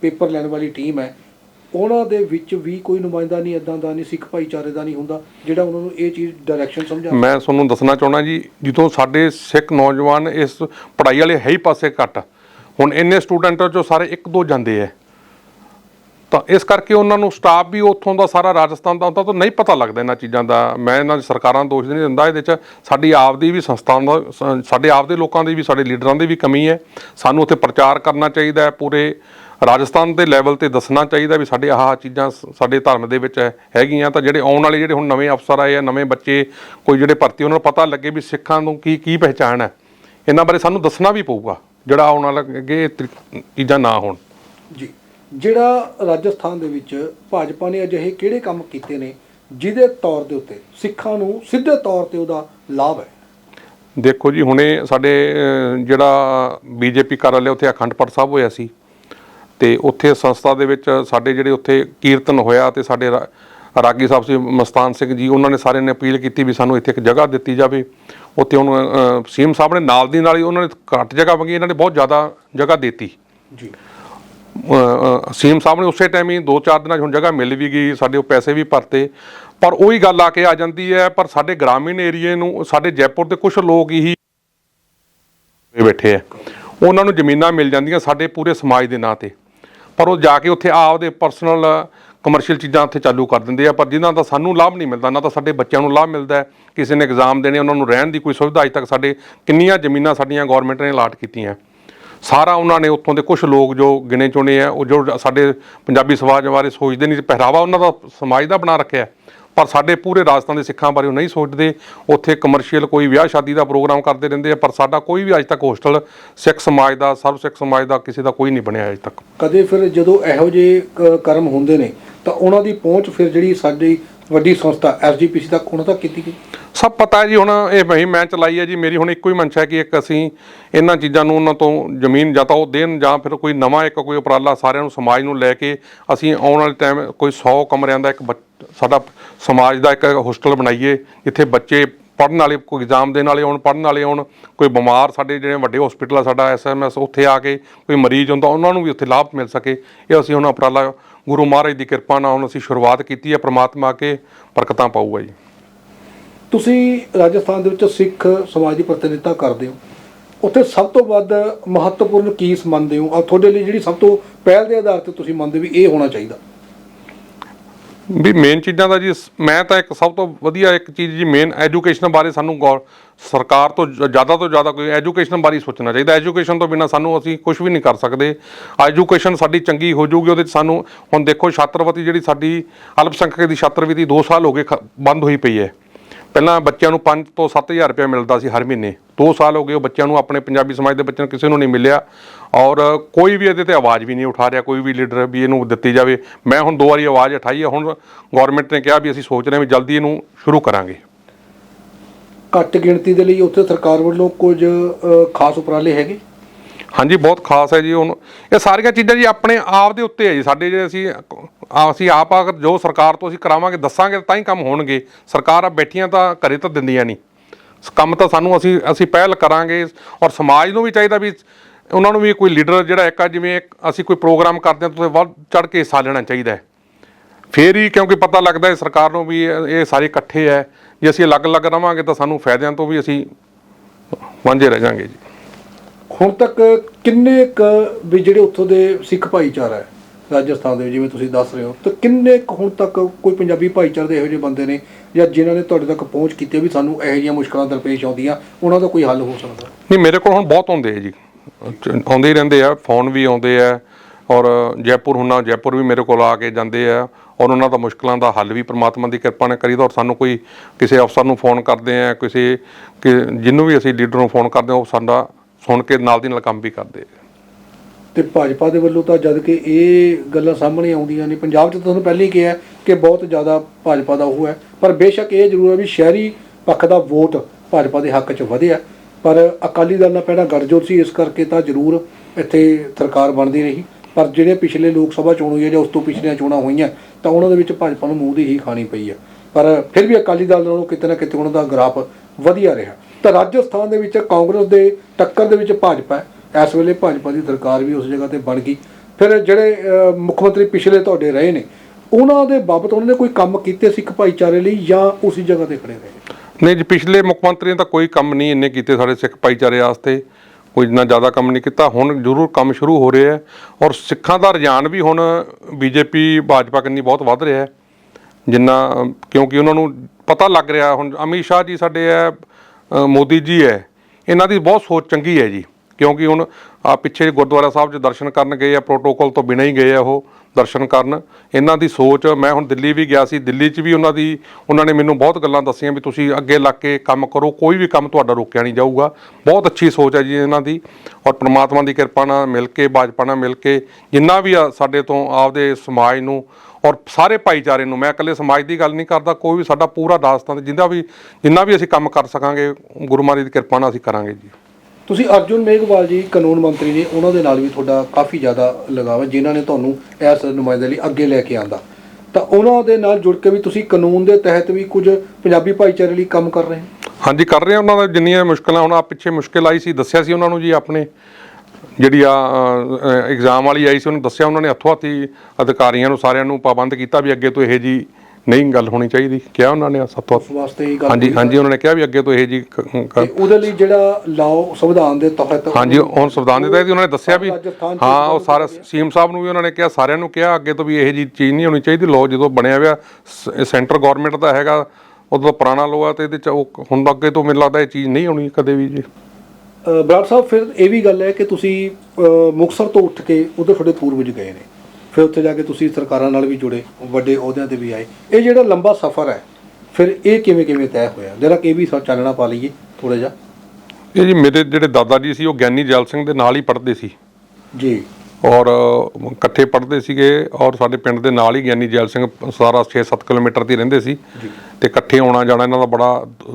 ਪੇਪਰ ਲੈਣ ਵਾਲੀ ਟੀਮ ਹੈ ਉਹਨਾਂ ਦੇ ਵਿੱਚ ਵੀ ਕੋਈ ਨੁਮਾਇੰਦਾ ਨਹੀਂ ਇਦਾਂ ਦਾ ਨਹੀਂ, ਸਿੱਖ ਭਾਈਚਾਰੇ ਦਾ ਨਹੀਂ ਹੁੰਦਾ, ਜਿਹੜਾ ਉਹਨਾਂ ਨੂੰ ਇਹ ਚੀਜ਼ ਡਾਇਰੈਕਸ਼ਨ ਸਮਝਾ ਮੈਂ ਤੁਹਾਨੂੰ ਦੱਸਣਾ ਚਾਹੁੰਦਾ ਜੀ, ਜਿੱਥੋਂ ਸਾਡੇ ਸਿੱਖ ਨੌਜਵਾਨ ਇਸ ਪੜ੍ਹਾਈ ਵਾਲੇ ਹੈ ਹੀ ਪਾਸੇ ਘੱਟ, ਹੁਣ ਇੰਨੇ ਸਟੂਡੈਂਟਾਂ ਚੋਂ ਸਾਰੇ ਇੱਕ ਦੋ ਜਾਂਦੇ ਆ ਤਾਂ ਇਸ ਕਰਕੇ ਉਹਨਾਂ ਨੂੰ ਸਟਾਫ ਵੀ ਉੱਥੋਂ ਦਾ ਸਾਰਾ ਰਾਜਸਥਾਨ ਦਾ ਹੁੰਦਾ ਤਾਂ ਨਹੀਂ ਪਤਾ ਲੱਗਦਾ ਇਹਨਾਂ ਚੀਜ਼ਾਂ ਦਾ। ਮੈਂ ਇਹਨਾਂ ਦੀ ਸਰਕਾਰਾਂ ਨੂੰ ਦੋਸ਼ ਨਹੀਂ ਦਿੰਦਾ ਇਹਦੇ 'ਚ, ਸਾਡੀ ਆਪਦੀ ਵੀ ਸੰਸਥਾਵਾਂ ਦਾ ਸਾਡੇ ਆਪਦੇ ਲੋਕਾਂ ਦੀ ਵੀ, ਸਾਡੇ ਲੀਡਰਾਂ ਦੀ ਵੀ ਕਮੀ ਹੈ ਸਾਨੂੰ ਉੱਥੇ ਪ੍ਰਚਾਰ ਕਰਨਾ ਚਾਹੀਦਾ ਹੈ ਪੂਰੇ ਰਾਜਸਥਾਨ ਦੇ ਲੈਵਲ ਤੇ ਦੱਸਣਾ ਚਾਹੀਦਾ ਵੀ ਸਾਡੇ ਆਹ ਚੀਜ਼ਾਂ ਸਾਡੇ ਧਰਮ ਦੇ ਵਿੱਚ ਹੈਗੀਆਂ ਤਾਂ ਜਿਹੜੇ ਆਉਣ ਵਾਲੇ ਜਿਹੜੇ ਹੁਣ ਨਵੇਂ ਅਫਸਰ ਆਏ ਆ ਨਵੇਂ ਬੱਚੇ ਕੋਈ ਜਿਹੜੇ ਭਰਤੀ ਉਹਨਾਂ ਨੂੰ ਪਤਾ ਲੱਗੇ ਵੀ ਸਿੱਖਾਂ ਨੂੰ ਕੀ ਕੀ ਪਹਿਚਾਣ ਹੈ। ਇਹਨਾਂ ਬਾਰੇ ਸਾਨੂੰ ਦੱਸਣਾ ਵੀ ਪਊਗਾ ਜਿਹੜਾ ਆਉਣ ਵਾਲਾ ਅੱਗੇ ਚੀਜ਼ਾਂ ਨਾ ਹੋਣ। ਜੀ ਜਿਹੜਾ ਰਾਜਸਥਾਨ ਦੇ ਵਿੱਚ ਭਾਜਪਾ ਨੇ ਅਜਿਹੇ ਕਿਹੜੇ ਕੰਮ ਕੀਤੇ ਨੇ ਜਿਹਦੇ ਤੌਰ ਦੇ ਉੱਤੇ ਸਿੱਖਾਂ ਨੂੰ ਸਿੱਧੇ ਤੌਰ ਤੇ ਉਹਦਾ ਲਾਭ ਹੈ? ਦੇਖੋ ਜੀ ਹੁਣੇ ਸਾਡੇ ਜਿਹੜਾ ਬੀਜੇਪੀ ਕਾਰਜਾਲੇ ਉੱਥੇ ਅਖੰਡ ਪਾਠ ਸਾਹਿਬ ਹੋਇਆ ਸੀ। ਤੇ ਉੱਥੇ ਸੰਸਥਾ ਦੇ ਵਿੱਚ ਸਾਡੇ ਜਿਹੜੇ ਉੱਥੇ ਕੀਰਤਨ ਹੋਇਆ ਤੇ ਸਾਡੇ ਰਾਗੀ ਸਾਹਿਬ ਸੀ ਮਸਤਾਨ ਸਿੰਘ ਜੀ ਉਹਨਾਂ ਨੇ ਸਾਰਿਆਂ ਨੇ ਅਪੀਲ ਕੀਤੀ ਵੀ ਸਾਨੂੰ ਇੱਥੇ ਇੱਕ ਜਗ੍ਹਾ ਦਿੱਤੀ ਜਾਵੇ। ਉੱਥੇ ਅਹ, ਸੀਐਮ ਸਾਹਿਬ ਨੇ ਨਾਲ ਦੀ ਨਾਲ ਹੀ ਉਹਨਾਂ ਨੇ ਘੱਟ ਜਗ੍ਹਾ ਮੰਗੀ ਇਹਨਾਂ ਨੇ ਬਹੁਤ ਜ਼ਿਆਦਾ ਜਗ੍ਹਾ ਦਿੱਤੀ। ਜੀ। ਸੀਐਮ ਸਾਹਿਬ ਨੇ ਉਸੇ ਟਾਈਮ ਹੀ 2-4 ਦਿਨਾਂ 'ਚ ਹੁਣ ਜਗ੍ਹਾ ਮਿਲ ਵੀ ਗਈ ਸਾਡੇ ਉਹ ਪੈਸੇ ਵੀ ਭਰਤੇ। ਪਰ ਉਹੀ ਗੱਲ ਆ ਕੇ ਆ ਜਾਂਦੀ ਹੈ ਪਰ ਸਾਡੇ ਗ੍ਰਾਮੀਣ ਏਰੀਏ ਨੂੰ ਸਾਡੇ ਜੈਪੁਰ ਦੇ ਕੁਝ ਲੋਕ ਹੀ ਬੈਠੇ ਆ। ਉਹਨਾਂ ਨੂੰ ਜ਼ਮੀਨਾਂ ਮਿਲ ਜਾਂਦੀਆਂ ਸਾਡੇ ਪੂਰੇ ਸਮਾਜ ਦੇ ਨਾਂ ਤੇ। ਪਰ ਉਹ ਜਾ ਕੇ ਉੱਥੇ ਆਪਦੇ ਪਰਸਨਲ ਕਮਰਸ਼ੀਅਲ ਚੀਜ਼ਾਂ ਉੱਥੇ ਚਾਲੂ ਕਰ ਦਿੰਦੇ ਆ, ਪਰ ਜਿਨ੍ਹਾਂ ਦਾ ਸਾਨੂੰ ਲਾਭ ਨਹੀਂ ਮਿਲਦਾ, ਨਾ ਤਾਂ ਸਾਡੇ ਬੱਚਿਆਂ ਨੂੰ ਲਾਭ ਮਿਲਦਾ ਕਿਸੇ ਨੇ ਐਗਜ਼ਾਮ ਦੇਣੇ, ਉਹਨਾਂ ਨੂੰ ਰਹਿਣ ਦੀ ਕੋਈ ਸੁਵਿਧਾ ਅਜੇ ਤੱਕ ਸਾਡੇ ਕਿੰਨੀਆਂ ਜ਼ਮੀਨਾਂ ਸਾਡੀਆਂ ਗਵਰਨਮੈਂਟ ਨੇ ਅਲਾਟ ਕੀਤੀਆਂ। ਸਾਰਾ ਉਹਨਾਂ ਨੇ ਉੱਥੋਂ ਦੇ ਕੁਝ ਲੋਕ ਜੋ ਗਿਣੇ ਚੁਣੇ ਆ, ਉਹ ਜੋ ਸਾਡੇ ਪੰਜਾਬੀ ਸਮਾਜ ਬਾਰੇ ਸੋਚਦੇ ਨਹੀਂ, ਪਹਿਰਾਵਾ ਉਹਨਾਂ ਦਾ ਸਮਾਜ ਦਾ ਬਣਾ ਰੱਖਿਆ ਪਰ ਸਾਡੇ ਪੂਰੇ ਰਾਜਸਥਾਨ ਦੇ ਸਿੱਖਾਂ ਬਾਰੇ ਉਹ ਨਹੀਂ ਸੋਚਦੇ। ਉੱਥੇ ਕਮਰਸ਼ੀਅਲ ਕੋਈ ਵਿਆਹ ਸ਼ਾਦੀ ਦਾ ਪ੍ਰੋਗਰਾਮ ਕਰਦੇ ਰਹਿੰਦੇ ਆ, ਪਰ ਸਾਡਾ ਕੋਈ ਵੀ ਅੱਜ ਤੱਕ ਹੋਸਟਲ ਸਿੱਖ ਸਮਾਜ ਦਾ, ਸਰਵ ਸਿੱਖ ਸਮਾਜ ਦਾ ਕਿਸੇ ਦਾ ਕੋਈ ਨਹੀਂ ਬਣਿਆ ਅਜੇ ਤੱਕ। ਕਦੇ ਫਿਰ ਜਦੋਂ ਇਹੋ ਜਿਹੇ ਕ- ਕਰਮ ਹੁੰਦੇ ਨੇ, ਤਾਂ ਉਹਨਾਂ ਦੀ ਪਹੁੰਚ ਫਿਰ ਜਿਹੜੀ ਸਾਡੀ ਵੱਡੀ ਸੰਸਥਾ ਐਸਜੀਪੀਸੀ ਤੱਕ ਉਹਨਾਂ ਤੱਕ ਕੀਤੀ ਗਈ? ਸਭ ਪਤਾ ਹੈ ਜੀ, ਹੁਣ ਇਹ ਮੁਹਿੰਮ ਮੈਂ ਚਲਾਈ ਹੈ ਜੀ, ਮੇਰੀ ਹੁਣ ਇੱਕੋ ਹੀ ਮਨਸ਼ਾ ਹੈ ਕਿ ਇੱਕ ਅਸੀਂ ਇਹਨਾਂ ਚੀਜ਼ਾਂ ਨੂੰ ਉਹਨਾਂ ਤੋਂ ਜ਼ਮੀਨ ਜਾਂ ਤਾਂ ਉਹ ਦੇਣ ਜਾਂ ਫਿਰ ਕੋਈ ਨਵਾਂ ਇੱਕ ਕੋਈ ਉਪਰਾਲਾ ਸਾਰਿਆਂ ਨੂੰ ਸਮਾਜ ਨੂੰ ਲੈ ਕੇ ਅਸੀਂ ਆਉਣ ਵਾਲੇ ਟਾਈਮ ਕੋਈ 100 ਕਮਰਿਆਂ ਦਾ ਇੱਕ ਬੱਚ- ਸਾਡਾ ਸਮਾਜ ਦਾ ਇੱਕ ਹੋਸਟਲ ਬਣਾਈਏ, ਜਿੱਥੇ ਬੱਚੇ ਪੜਨ ਵਾਲੇ, ਕੋਈ ਐਗਜ਼ਾਮ ਦੇਣ ਵਾਲੇ ਆਉਣ ਪੜਨ ਵਾਲੇ ਆਉਣ ਕੋਈ ਬਿਮਾਰ ਸਾਡੇ ਜਿਹੜੇ ਵੱਡੇ ਹਸਪੀਟਲ ਆ, ਸਾਡਾ ਐਸਐਮਐਸ ਉੱਥੇ ਆ ਕੇ ਕੋਈ ਮਰੀਜ਼ ਹੁੰਦਾ, ਉਹਨਾਂ ਨੂੰ ਵੀ ਉੱਥੇ ਲਾਭ ਮਿਲ ਸਕੇ, ਇਹ ਅਸੀਂ ਹੁਣ ਉਪਰਾਲਾ ਗੁਰੂ ਮਹਾਰਾਜ ਦੀ ਕਿਰਪਾ ਨਾਲ ਹੁਣ ਅਸੀਂ ਸ਼ੁਰੂਆਤ ਕੀਤੀ ਹੈ, ਪ੍ਰਮਾਤਮਾ ਆ ਕੇ ਬਰਕਤਾਂ ਪਾਊਗਾ ਜੀ। ਤੁਸੀਂ ਰਾਜਸਥਾਨ ਦੇ ਵਿੱਚ ਸਿੱਖ ਸਮਾਜ ਦੀ ਪ੍ਰਤੀਨਿਧਤਾ ਕਰਦੇ ਹੋ। ਉੱਥੇ ਸਭ ਤੋਂ ਵੱਧ ਮਹੱਤਵਪੂਰਨ ਕੀ ਮੰਨਦੇ ਹੋ ਔਰ ਤੁਹਾਡੇ ਲਈ ਜਿਹੜੀ ਸਭ ਤੋਂ ਪਹਿਲ ਦੇ ਆਧਾਰ ਤੇ ਤੁਸੀਂ ਮੰਨਦੇ ਵੀ ਇਹ ਹੋਣਾ ਚਾਹੀਦਾ। ਵੀ ਮੇਨ ਚੀਜ਼ਾਂ ਦਾ ਜੀ ਸ- ਮੈਂ ਤਾਂ ਇੱਕ ਸਭ ਤੋਂ ਵਧੀਆ ਇੱਕ ਚੀਜ਼ ਜੀ ਮੇਨ ਐਜੂਕੇਸ਼ਨ ਬਾਰੇ ਸਾਨੂੰ ਗੌਰ, ਸਰਕਾਰ ਤੋਂ ਜ- ਜ਼ਿਆਦਾ ਤੋਂ ਜ਼ਿਆਦਾ ਕੋਈ ਐਜੂਕੇਸ਼ਨ ਬਾਰੇ ਸੋਚਣਾ ਚਾਹੀਦਾ। ਐਜੂਕੇਸ਼ਨ ਤੋਂ ਬਿਨਾ ਸਾਨੂੰ ਅਸੀਂ ਕੁਝ ਵੀ ਨਹੀਂ ਕਰ ਸਕਦੇ। ਐਜੂਕੇਸ਼ਨ ਸਾਡੀ ਚੰਗੀ ਹੋ ਜਾਊਗੀ, ਉਹਦੇ 'ਚ ਸਾਨੂੰ ਹੁਣ ਦੇਖੋ ਛਾਤਰਵਤੀ ਜਿਹੜੀ ਸਾਡੀ ਅਲਪਸੰਖਕ ਦੀ ਛਾਤਰਵਤੀ 2 ਸਾਲ ਹੋ ਗਏ ਖ- ਬੰਦ ਹੋਈ ਪਈ ਹੈ। ਪਹਿਲਾਂ ਬੱਚਿਆਂ ਨੂੰ 5 ਤੋਂ 7000 ਰੁਪਏ ਮਿਲਦਾ ਸੀ ਹਰ ਮਹੀਨੇ। 2 ਸਾਲ ਹੋ ਗਏ ਉਹ ਬੱਚਿਆਂ ਨੂੰ, ਆਪਣੇ ਪੰਜਾਬੀ ਸਮਾਜ ਦੇ ਬੱਚਿਆਂ ਨੂੰ ਕਿਸੇ ਨੂੰ ਨਹੀਂ ਮਿਲਿਆ। ਔਰ ਕੋਈ ਵੀ ਇਹਦੇ ਤੇ ਆਵਾਜ਼ ਵੀ ਨਹੀਂ ਉਠਾ ਰਿਹਾ, ਕੋਈ ਵੀ ਲੀਡਰ ਵੀ ਇਹਨੂੰ ਦਿੱਤੀ ਜਾਵੇ। ਮੈਂ ਹੁਣ ਦੋ ਵਾਰੀ ਆਵਾਜ਼ ਉਠਾਈ ਹੈ ਹੁਣ ਗਵਰਨਮੈਂਟ ਨੇ ਕਿਹਾ ਵੀ ਅਸੀਂ ਸੋਚ ਰਹੇ ਹਾਂ ਵੀ ਜਲਦੀ ਇਹਨੂੰ ਸ਼ੁਰੂ ਕਰਾਂਗੇ। ਘੱਟ ਗਿਣਤੀ ਦੇ ਲਈ ਉੱਥੇ ਸਰਕਾਰ ਵੱਲੋਂ ਕੁਝ ਖਾਸ ਉਪਰਾਲੇ ਹੈਗੇ? ਹਾਂਜੀ, ਬਹੁਤ ਖਾਸ ਹੈ ਜੀ ਹੁਣ। ਇਹ ਸਾਰੀਆਂ ਚੀਜ਼ਾਂ ਜੀ ਆਪਣੇ ਆਪ ਦੇ ਉੱਤੇ ਹੈ ਜੀ। ਸਾਡੇ ਜੇ ਅਸੀਂ ਅਸੀਂ ਆਪ ਅਗਰ ਜੋ ਸਰਕਾਰ ਤੋਂ ਅਸੀਂ ਕਰਾਵਾਂਗੇ, ਦੱਸਾਂਗੇ ਤਾਂ ਹੀ ਕੰਮ ਹੋਣਗੇ। ਸਰਕਾਰ ਆ ਬੈਠੀਆਂ ਤਾਂ ਘਰੇ ਤਾਂ ਦਿੰਦੀਆਂ ਨਹੀਂ। ਕੰਮ ਤਾਂ ਸਾਨੂੰ ਅਸੀਂ ਅਸੀਂ ਪਹਿਲ ਕਰਾਂਗੇ ਔਰ ਸਮਾਜ ਨੂੰ ਵੀ ਚਾਹੀਦਾ ਵੀ ਉਹਨਾਂ ਨੂੰ ਵੀ ਕੋਈ ਲੀਡਰ ਜਿਹੜਾ ਇੱਕ ਆ, ਜਿਵੇਂ ਅਸੀਂ ਕੋਈ ਪ੍ਰੋਗਰਾਮ ਕਰਦੇ ਹਾਂ, ਤਾਂ ਵੱਧ ਚੜ ਕੇ ਹਿੱਸਾ ਲੈਣਾ ਚਾਹੀਦਾ ਹੈ। ਫੇਰ ਹੀ ਕਿਉਂਕਿ ਪਤਾ ਲੱਗਦਾ ਹੈ ਸਰਕਾਰ ਨੂੰ ਵੀ ਇਹ ਇਹ ਸਾਰੇ ਇਕੱਠੇ ਹੈ। ਜੇ ਅਸੀਂ ਅਲੱਗ-ਅਲੱਗ ਰਵਾਂਗੇ ਤਾਂ ਸਾਨੂੰ ਫਾਇਦਿਆਂ ਤੋਂ ਵੀ ਅਸੀਂ ਵਾਂਝੇ ਰਹਿ ਜਾਾਂਗੇ ਜੀ। ਹੁਣ ਤੱਕ ਕਿੰਨੇ ਕ ਵੀ ਜਿਹੜੇ ਉੱਥੋਂ ਦੇ ਸਿੱਖ ਭਾਈਚਾਰਾ ਹੈ, ਰਾਜਸਥਾਨ ਦੇ, ਜਿਵੇਂ ਤੁਸੀਂ ਦੱਸ ਰਹੇ ਹੋ, ਤਾਂ ਕਿੰਨੇ ਕੁ ਹੁਣ ਤੱਕ ਕੋਈ ਪੰਜਾਬੀ ਭਾਈਚਾਰੇ ਦੇ ਇਹੋ ਜਿਹੇ ਬੰਦੇ ਨੇ ਜਾਂ ਜਿਨ੍ਹਾਂ ਨੇ ਤੁਹਾਡੇ ਤੱਕ ਪਹੁੰਚ ਕੀਤੀ ਵੀ ਸਾਨੂੰ ਇਹੋ ਜਿਹੀਆਂ ਮੁਸ਼ਕਲਾਂ ਦਰਪੇਸ਼ ਆਉਂਦੀਆਂ, ਉਹਨਾਂ ਦਾ ਕੋਈ ਹੱਲ ਹੋ ਸਕਦਾ? ਨਹੀਂ, ਮੇਰੇ ਕੋਲ ਹੁਣ ਬਹੁਤ ਆਉਂਦੇ ਆ ਜੀ। ਆਉਂਦੇ ਹੀ ਰਹਿੰਦੇ ਆ, ਫੋਨ ਵੀ ਆਉਂਦੇ ਆ, ਔਰ ਜੈਪੁਰ ਹੁਣਾ ਜੈਪੁਰ ਵੀ ਮੇਰੇ ਕੋਲ ਆ ਕੇ ਜਾਂਦੇ ਆ, ਔਰ ਉਹਨਾਂ ਦਾ ਮੁਸ਼ਕਲਾਂ ਦਾ ਹੱਲ ਵੀ ਪ੍ਰਮਾਤਮਾ ਦੀ ਕਿਰਪਾ ਨਾਲ ਕਰੀਦਾ, ਔਰ ਸਾਨੂੰ ਕੋਈ ਕਿਸੇ ਅਫਸਰ ਨੂੰ ਫੋਨ ਕਰਦੇ ਆ, ਕਿਸੇ ਕਿ, ਜਿਹਨੂੰ ਵੀ ਅਸੀਂ ਲੀਡਰ ਨੂੰ ਫੋਨ ਕਰਦੇ ਆ, ਉਹ ਸਾਡਾ ਸੁਣ ਕੇ ਨਾਲ ਦੀ ਨਾਲ ਕੰਮ ਵੀ ਕਰਦੇ ਆ। ਤੇ ਭਾਜਪਾ ਦੇ ਵੱਲੋਂ ਤਾਂ ਜਦ ਕਿ ਇਹ ਗੱਲਾਂ ਸਾਹਮਣੇ ਆਉਂਦੀਆਂ ਨੇ, ਪੰਜਾਬ 'ਚ ਤਾਂ ਤੁਹਾਨੂੰ ਪਹਿਲਾਂ ਹੀ ਕਿਹਾ ਕਿ ਬਹੁਤ ਜ਼ਿਆਦਾ ਭਾਜਪਾ ਦਾ ਉਹ ਹੈ, ਪਰ ਬੇਸ਼ੱਕ ਇਹ ਜ਼ਰੂਰ ਹੈ ਵੀ ਸ਼ਹਿਰੀ ਪੱਖ ਦਾ ਵੋਟ ਭਾਜਪਾ ਦੇ ਹੱਕ 'ਚ ਵਧਿਆ। ਪਰ ਅਕਾਲੀ ਦਲ ਨਾਲ ਪਹਿਲਾਂ ਗੱਠਜੋੜ ਸੀ, ਇਸ ਕਰਕੇ ਤਾਂ ਜ਼ਰੂਰ ਇੱਥੇ ਸਰਕਾਰ ਬਣਦੀ ਰਹੀ। ਪਰ ਜਿਹੜੇ ਪਿਛਲੇ ਲੋਕ ਸਭਾ ਚੋਣ ਹੋਈ ਹੈ ਜਾਂ ਉਸ ਤੋਂ ਪਿਛਲੀਆਂ ਚੋਣਾਂ ਹੋਈਆਂ, ਤਾਂ ਉਹਨਾਂ ਦੇ ਵਿੱਚ ਭਾਜਪਾ ਨੂੰ ਮੂੰਹ ਦੀ ਹੀ ਖਾਣੀ ਪਈ ਹੈ। ਪਰ ਫਿਰ ਵੀ ਅਕਾਲੀ ਦਲ ਨਾਲੋਂ ਕਿਤੇ ਨਾ ਕਿਤੇ ਉਹਨਾਂ ਦਾ ਗ੍ਰਾਫ ਵਧੀਆ ਰਿਹਾ। ਤਾਂ ਰਾਜਸਥਾਨ ਦੇ ਵਿੱਚ ਕਾਂਗਰਸ ਦੇ ਟੱਕਰ ਦੇ ਵਿੱਚ ਭਾਜਪਾ ਇਸ ਵੇਲੇ ਭਾਜਪਾ ਦੀ ਸਰਕਾਰ ਵੀ ਉਸ ਜਗ੍ਹਾ ਤੇ ਬਣ ਗਈ। ਫਿਰ ਜਿਹੜੇ ਮੁੱਖ ਮੰਤਰੀ ਪਿਛਲੇ ਤੁਹਾਡੇ ਰਹੇ ਨੇ, ਉਹਨਾਂ ਦੇ ਬਾਬਤ ਉਹਨਾਂ ਨੇ ਕੋਈ ਕੰਮ ਕੀਤੇ ਸਿੱਖ ਭਾਈਚਾਰੇ ਲਈ ਜਾਂ ਉਸੇ ਜਗ੍ਹਾ ਤੇ ਖੜੇ ਰਹੇ? ਨਹੀਂ ਜੀ, ਪਿਛਲੇ ਮੁੱਖ ਮੰਤਰੀ ਨੇ ਤਾਂ ਕੋਈ ਕੰਮ ਨਹੀਂ ਇੰਨੇ ਕੀਤੇ ਸਾਡੇ ਸਿੱਖ ਭਾਈਚਾਰੇ ਵਾਸਤੇ। ਕੋਈ ਇੰਨਾ ਜ਼ਿਆਦਾ ਕੰਮ ਨਹੀਂ ਕੀਤਾ। ਹੁਣ ਜ਼ਰੂਰ ਕੰਮ ਸ਼ੁਰੂ ਹੋ ਰਿਹਾ ਹੈ ਔਰ ਸਿੱਖਾਂ ਦਾ ਰੁਝਾਨ ਵੀ ਹੁਣ ਬੀਜੇਪੀ, ਭਾਜਪਾ ਕੰਨੀ ਬਹੁਤ ਵੱਧ ਰਿਹਾ ਹੈ। ਜਿੰਨਾ, ਕਿਉਂਕਿ ਉਹਨਾਂ ਨੂੰ ਪਤਾ ਲੱਗ ਰਿਹਾ। ਹੁਣ ਅਮਿਤ ਸ਼ਾਹ ਜੀ ਸਾਡੇ ਹੈ ਮੋਦੀ ਜੀ ਹੈ, ਇਹਨਾਂ ਦੀ ਬਹੁਤ ਸੋਚ ਚੰਗੀ ਹੈ ਜੀ। ਕਿਉਂਕਿ ਹੁਣ ਆ ਪਿੱਛੇ ਗੁਰਦੁਆਰਾ ਸਾਹਿਬ 'ਚ ਦਰਸ਼ਨ ਕਰਨ ਗਏ ਆ ਪ੍ਰੋਟੋਕੋਲ ਤੋਂ ਬਿਨਾਂ ਹੀ ਗਏ ਆ ਉਹ ਦਰਸ਼ਨ ਕਰਨ। ਇਹਨਾਂ ਦੀ ਸੋਚ, ਮੈਂ ਹੁਣ ਦਿੱਲੀ ਵੀ ਗਿਆ ਸੀ, ਦਿੱਲੀ 'ਚ ਵੀ ਉਹਨਾਂ ਦੀ, ਉਹਨਾਂ ਨੇ ਮੈਨੂੰ ਬਹੁਤ ਗੱਲਾਂ ਦੱਸੀਆਂ ਵੀ ਤੁਸੀਂ ਅੱਗੇ ਲੱਗ ਕੇ ਕੰਮ ਕਰੋ, ਕੋਈ ਵੀ ਕੰਮ ਤੁਹਾਡਾ ਰੋਕਿਆ ਨਹੀਂ ਜਾਊਗਾ। ਬਹੁਤ ਅੱਛੀ ਸੋਚ ਹੈ ਜੀ ਇਹਨਾਂ ਦੀ। ਔਰ ਪ੍ਰਮਾਤਮਾ ਦੀ ਕਿਰਪਾ ਨਾਲ ਮਿਲ ਕੇ ਭਾਜਪਾ ਨਾਲ ਮਿਲ ਕੇ, ਜਿੰਨਾ ਵੀ ਆ ਸਾਡੇ ਤੋਂ ਆਪਦੇ ਸਮਾਜ ਨੂੰ ਔਰ ਸਾਰੇ ਭਾਈਚਾਰੇ ਨੂੰ ਮੈਂ ਇਕੱਲੇ ਸਮਾਜ ਦੀ ਗੱਲ ਨਹੀਂ ਕਰਦਾ ਕੋਈ ਵੀ ਸਾਡਾ ਪੂਰਾ ਤੇ ਜਿੰਦਾ ਵੀ ਜਿੰਨਾ ਵੀ ਅਸੀਂ ਕੰਮ ਕਰ ਸਕਾਂਗੇ ਗੁਰੂ ਮਹਾਰਾਜ ਦੀ ਕਿਰਪਾ ਨਾਲ ਅਸੀਂ ਕਰਾਂਗੇ ਜੀ। ਤੁਸੀਂ ਅਰਜੁਨ ਮੇਘਵਾਲ ਜੀ ਕਾਨੂੰਨ ਮੰਤਰੀ ਨੇ ਉਹਨਾਂ ਦੇ ਨਾਲ ਵੀ ਤੁਹਾਡਾ ਕਾਫੀ ਜ਼ਿਆਦਾ ਲਗਾਵ ਹੈ ਜਿਨ੍ਹਾਂ ਨੇ ਤੁਹਾਨੂੰ ਇਸ ਨੁਮਾਇੰਦੇ ਲਈ ਅੱਗੇ ਲੈ ਕੇ ਆਂਦਾ। ਤਾਂ ਉਹਨਾਂ ਦੇ ਨਾਲ ਜੁੜ ਕੇ ਵੀ ਤੁਸੀਂ ਕਾਨੂੰਨ ਦੇ ਤਹਿਤ ਵੀ ਕੁਝ ਪੰਜਾਬੀ ਭਾਈਚਾਰੇ ਲਈ ਕੰਮ ਕਰ ਰਹੇ ਹੋ? ਹਾਂਜੀ ਕਰ ਰਹੇ ਆ ਉਹਨਾਂ ਦਾ ਜਿੰਨੀਆਂ ਮੁਸ਼ਕਲਾਂ ਹੁਣ ਆ ਪਿੱਛੇ ਮੁਸ਼ਕਲ ਆਈ ਸੀ ਦੱਸਿਆ ਸੀ ਉਹਨਾਂ ਨੂੰ ਜੀ ਆਪਣੇ। ਜਿਹੜੀ ਆ ਐਗਜ਼ਾਮ ਵਾਲੀ ਆਈ ਸੀ ਉਹਨੂੰ ਦੱਸਿਆ ਉਹਨਾਂ ਨੇ ਹੱਥੋਂ ਹੱਥੀ ਅਧਿਕਾਰੀਆਂ ਨੂੰ ਸਾਰਿਆਂ ਨੂੰ ਪਾਬੰਦ ਕੀਤਾ ਵੀ ਅੱਗੇ ਤੋਂ ਇਹ ਜੀ ਨਹੀਂ ਗੱਲ ਹੋਣੀ ਚਾਹੀਦੀ। ਕਿਹਾ ਉਹਨਾਂ ਨੇ ਉਸ ਵਾਸਤੇ ਹੀ ਗੱਲ ਹਾਂਜੀ। ਹਾਂਜੀ ਉਹਨਾਂ ਨੇ ਕਿਹਾ ਵੀ ਅੱਗੇ ਤੋਂ ਇਹ ਜੀ ਉਹਦੇ ਲਈ ਜਿਹੜਾ ਲਾਓ ਸੰਵਿਧਾਨ ਦੇ ਤਹਿਤ ਹਾਂਜੀ ਹੁਣ ਸੰਵਿਧਾਨ ਦੇ ਤਹਿਤ ਉਹਨਾਂ ਨੇ ਦੱਸਿਆ ਵੀ ਹਾਂ ਉਹ ਸਾਰਾ ਸੀਐਮ ਸਾਹਿਬ ਨੂੰ ਵੀ ਉਹਨਾਂ ਨੇ ਕਿਹਾ ਸਾਰਿਆਂ ਨੂੰ ਕਿਹਾ ਅੱਗੇ ਤੋਂ ਵੀ ਇਹ ਜੀ ਚੀਜ਼ ਨਹੀਂ ਹੋਣੀ ਚਾਹੀਦੀ। ਲੋ ਜਦੋਂ ਬਣਿਆ ਹੋਇਆ ਸੈਂਟਰ ਗਵਰਨਮੈਂਟ ਦਾ ਹੈਗਾ ਉਦੋਂ ਪੁਰਾਣਾ ਲੋ ਆ ਤੇ ਇਹਦੇ ਚ ਉਹ ਹੁਣ ਅੱਗੇ ਤੋਂ ਮੈਨੂੰ ਲੱਗਦਾ ਇਹ ਚੀਜ਼ ਨਹੀਂ ਹੋਣੀ ਕਦੇ ਵੀ ਜੀ। ਬਰਾੜ ਸਾਹਿਬ ਫਿਰ ਇਹ ਵੀ ਗੱਲ ਹੈ ਕਿ ਤੁਸੀਂ ਅ, ਮੁਕਤਸਰ ਤੋਂ ਉੱਠ ਕੇ ਉਧਰ ਤੁਹਾਡੇ ਪੂਰਵਜ ਗਏ ਨੇ। ਫਿਰ ਉੱਥੇ ਜਾ ਕੇ ਤੁਸੀਂ ਸਰਕਾਰਾਂ ਨਾਲ ਵੀ ਜੁੜੇ ਵੱਡੇ ਅਹੁਦਿਆਂ ਤੇ ਵੀ ਆਏ। ਇਹ ਜਿਹੜਾ ਲੰਬਾ ਸਫ਼ਰ ਹੈ ਫਿਰ ਇਹ ਕਿਵੇਂ ਕਿਵੇਂ ਤੈਅ ਹੋਇਆ? ਜਰਾ ਕਿ ਇਹ ਵੀ ਸਾ ਚਾਨਣਾ ਪਾ ਲਈਏ ਥੋੜਾ ਜਿਹਾ। ਇਹ ਜੀ ਮੇਰੇ ਜਿਹੜੇ ਦਾਦਾ ਜੀ ਸੀ ਉਹ ਗਿਆਨੀ ਜੈਲ ਸਿੰਘ ਦੇ ਨਾਲ ਹੀ ਪੜ੍ਹਦੇ ਸੀ। ਜੀ। ਔਰ ਇਕੱਠੇ ਪੜ੍ਹਦੇ ਸੀਗੇ ਔਰ ਸਾਡੇ ਪਿੰਡ ਦੇ ਨਾਲ ਹੀ ਗਿਆਨੀ ਜੈਲ ਸਿੰਘ ਸਾਰਾ 6-7 ਕਿਲੋਮੀਟਰ ਤੇ ਰਹਿੰਦੇ ਸੀ ਤੇ ਇਕੱਠੇ ਆਉਣਾ ਜਾਣਾ ਇਹਨਾਂ ਦਾ ਬੜਾ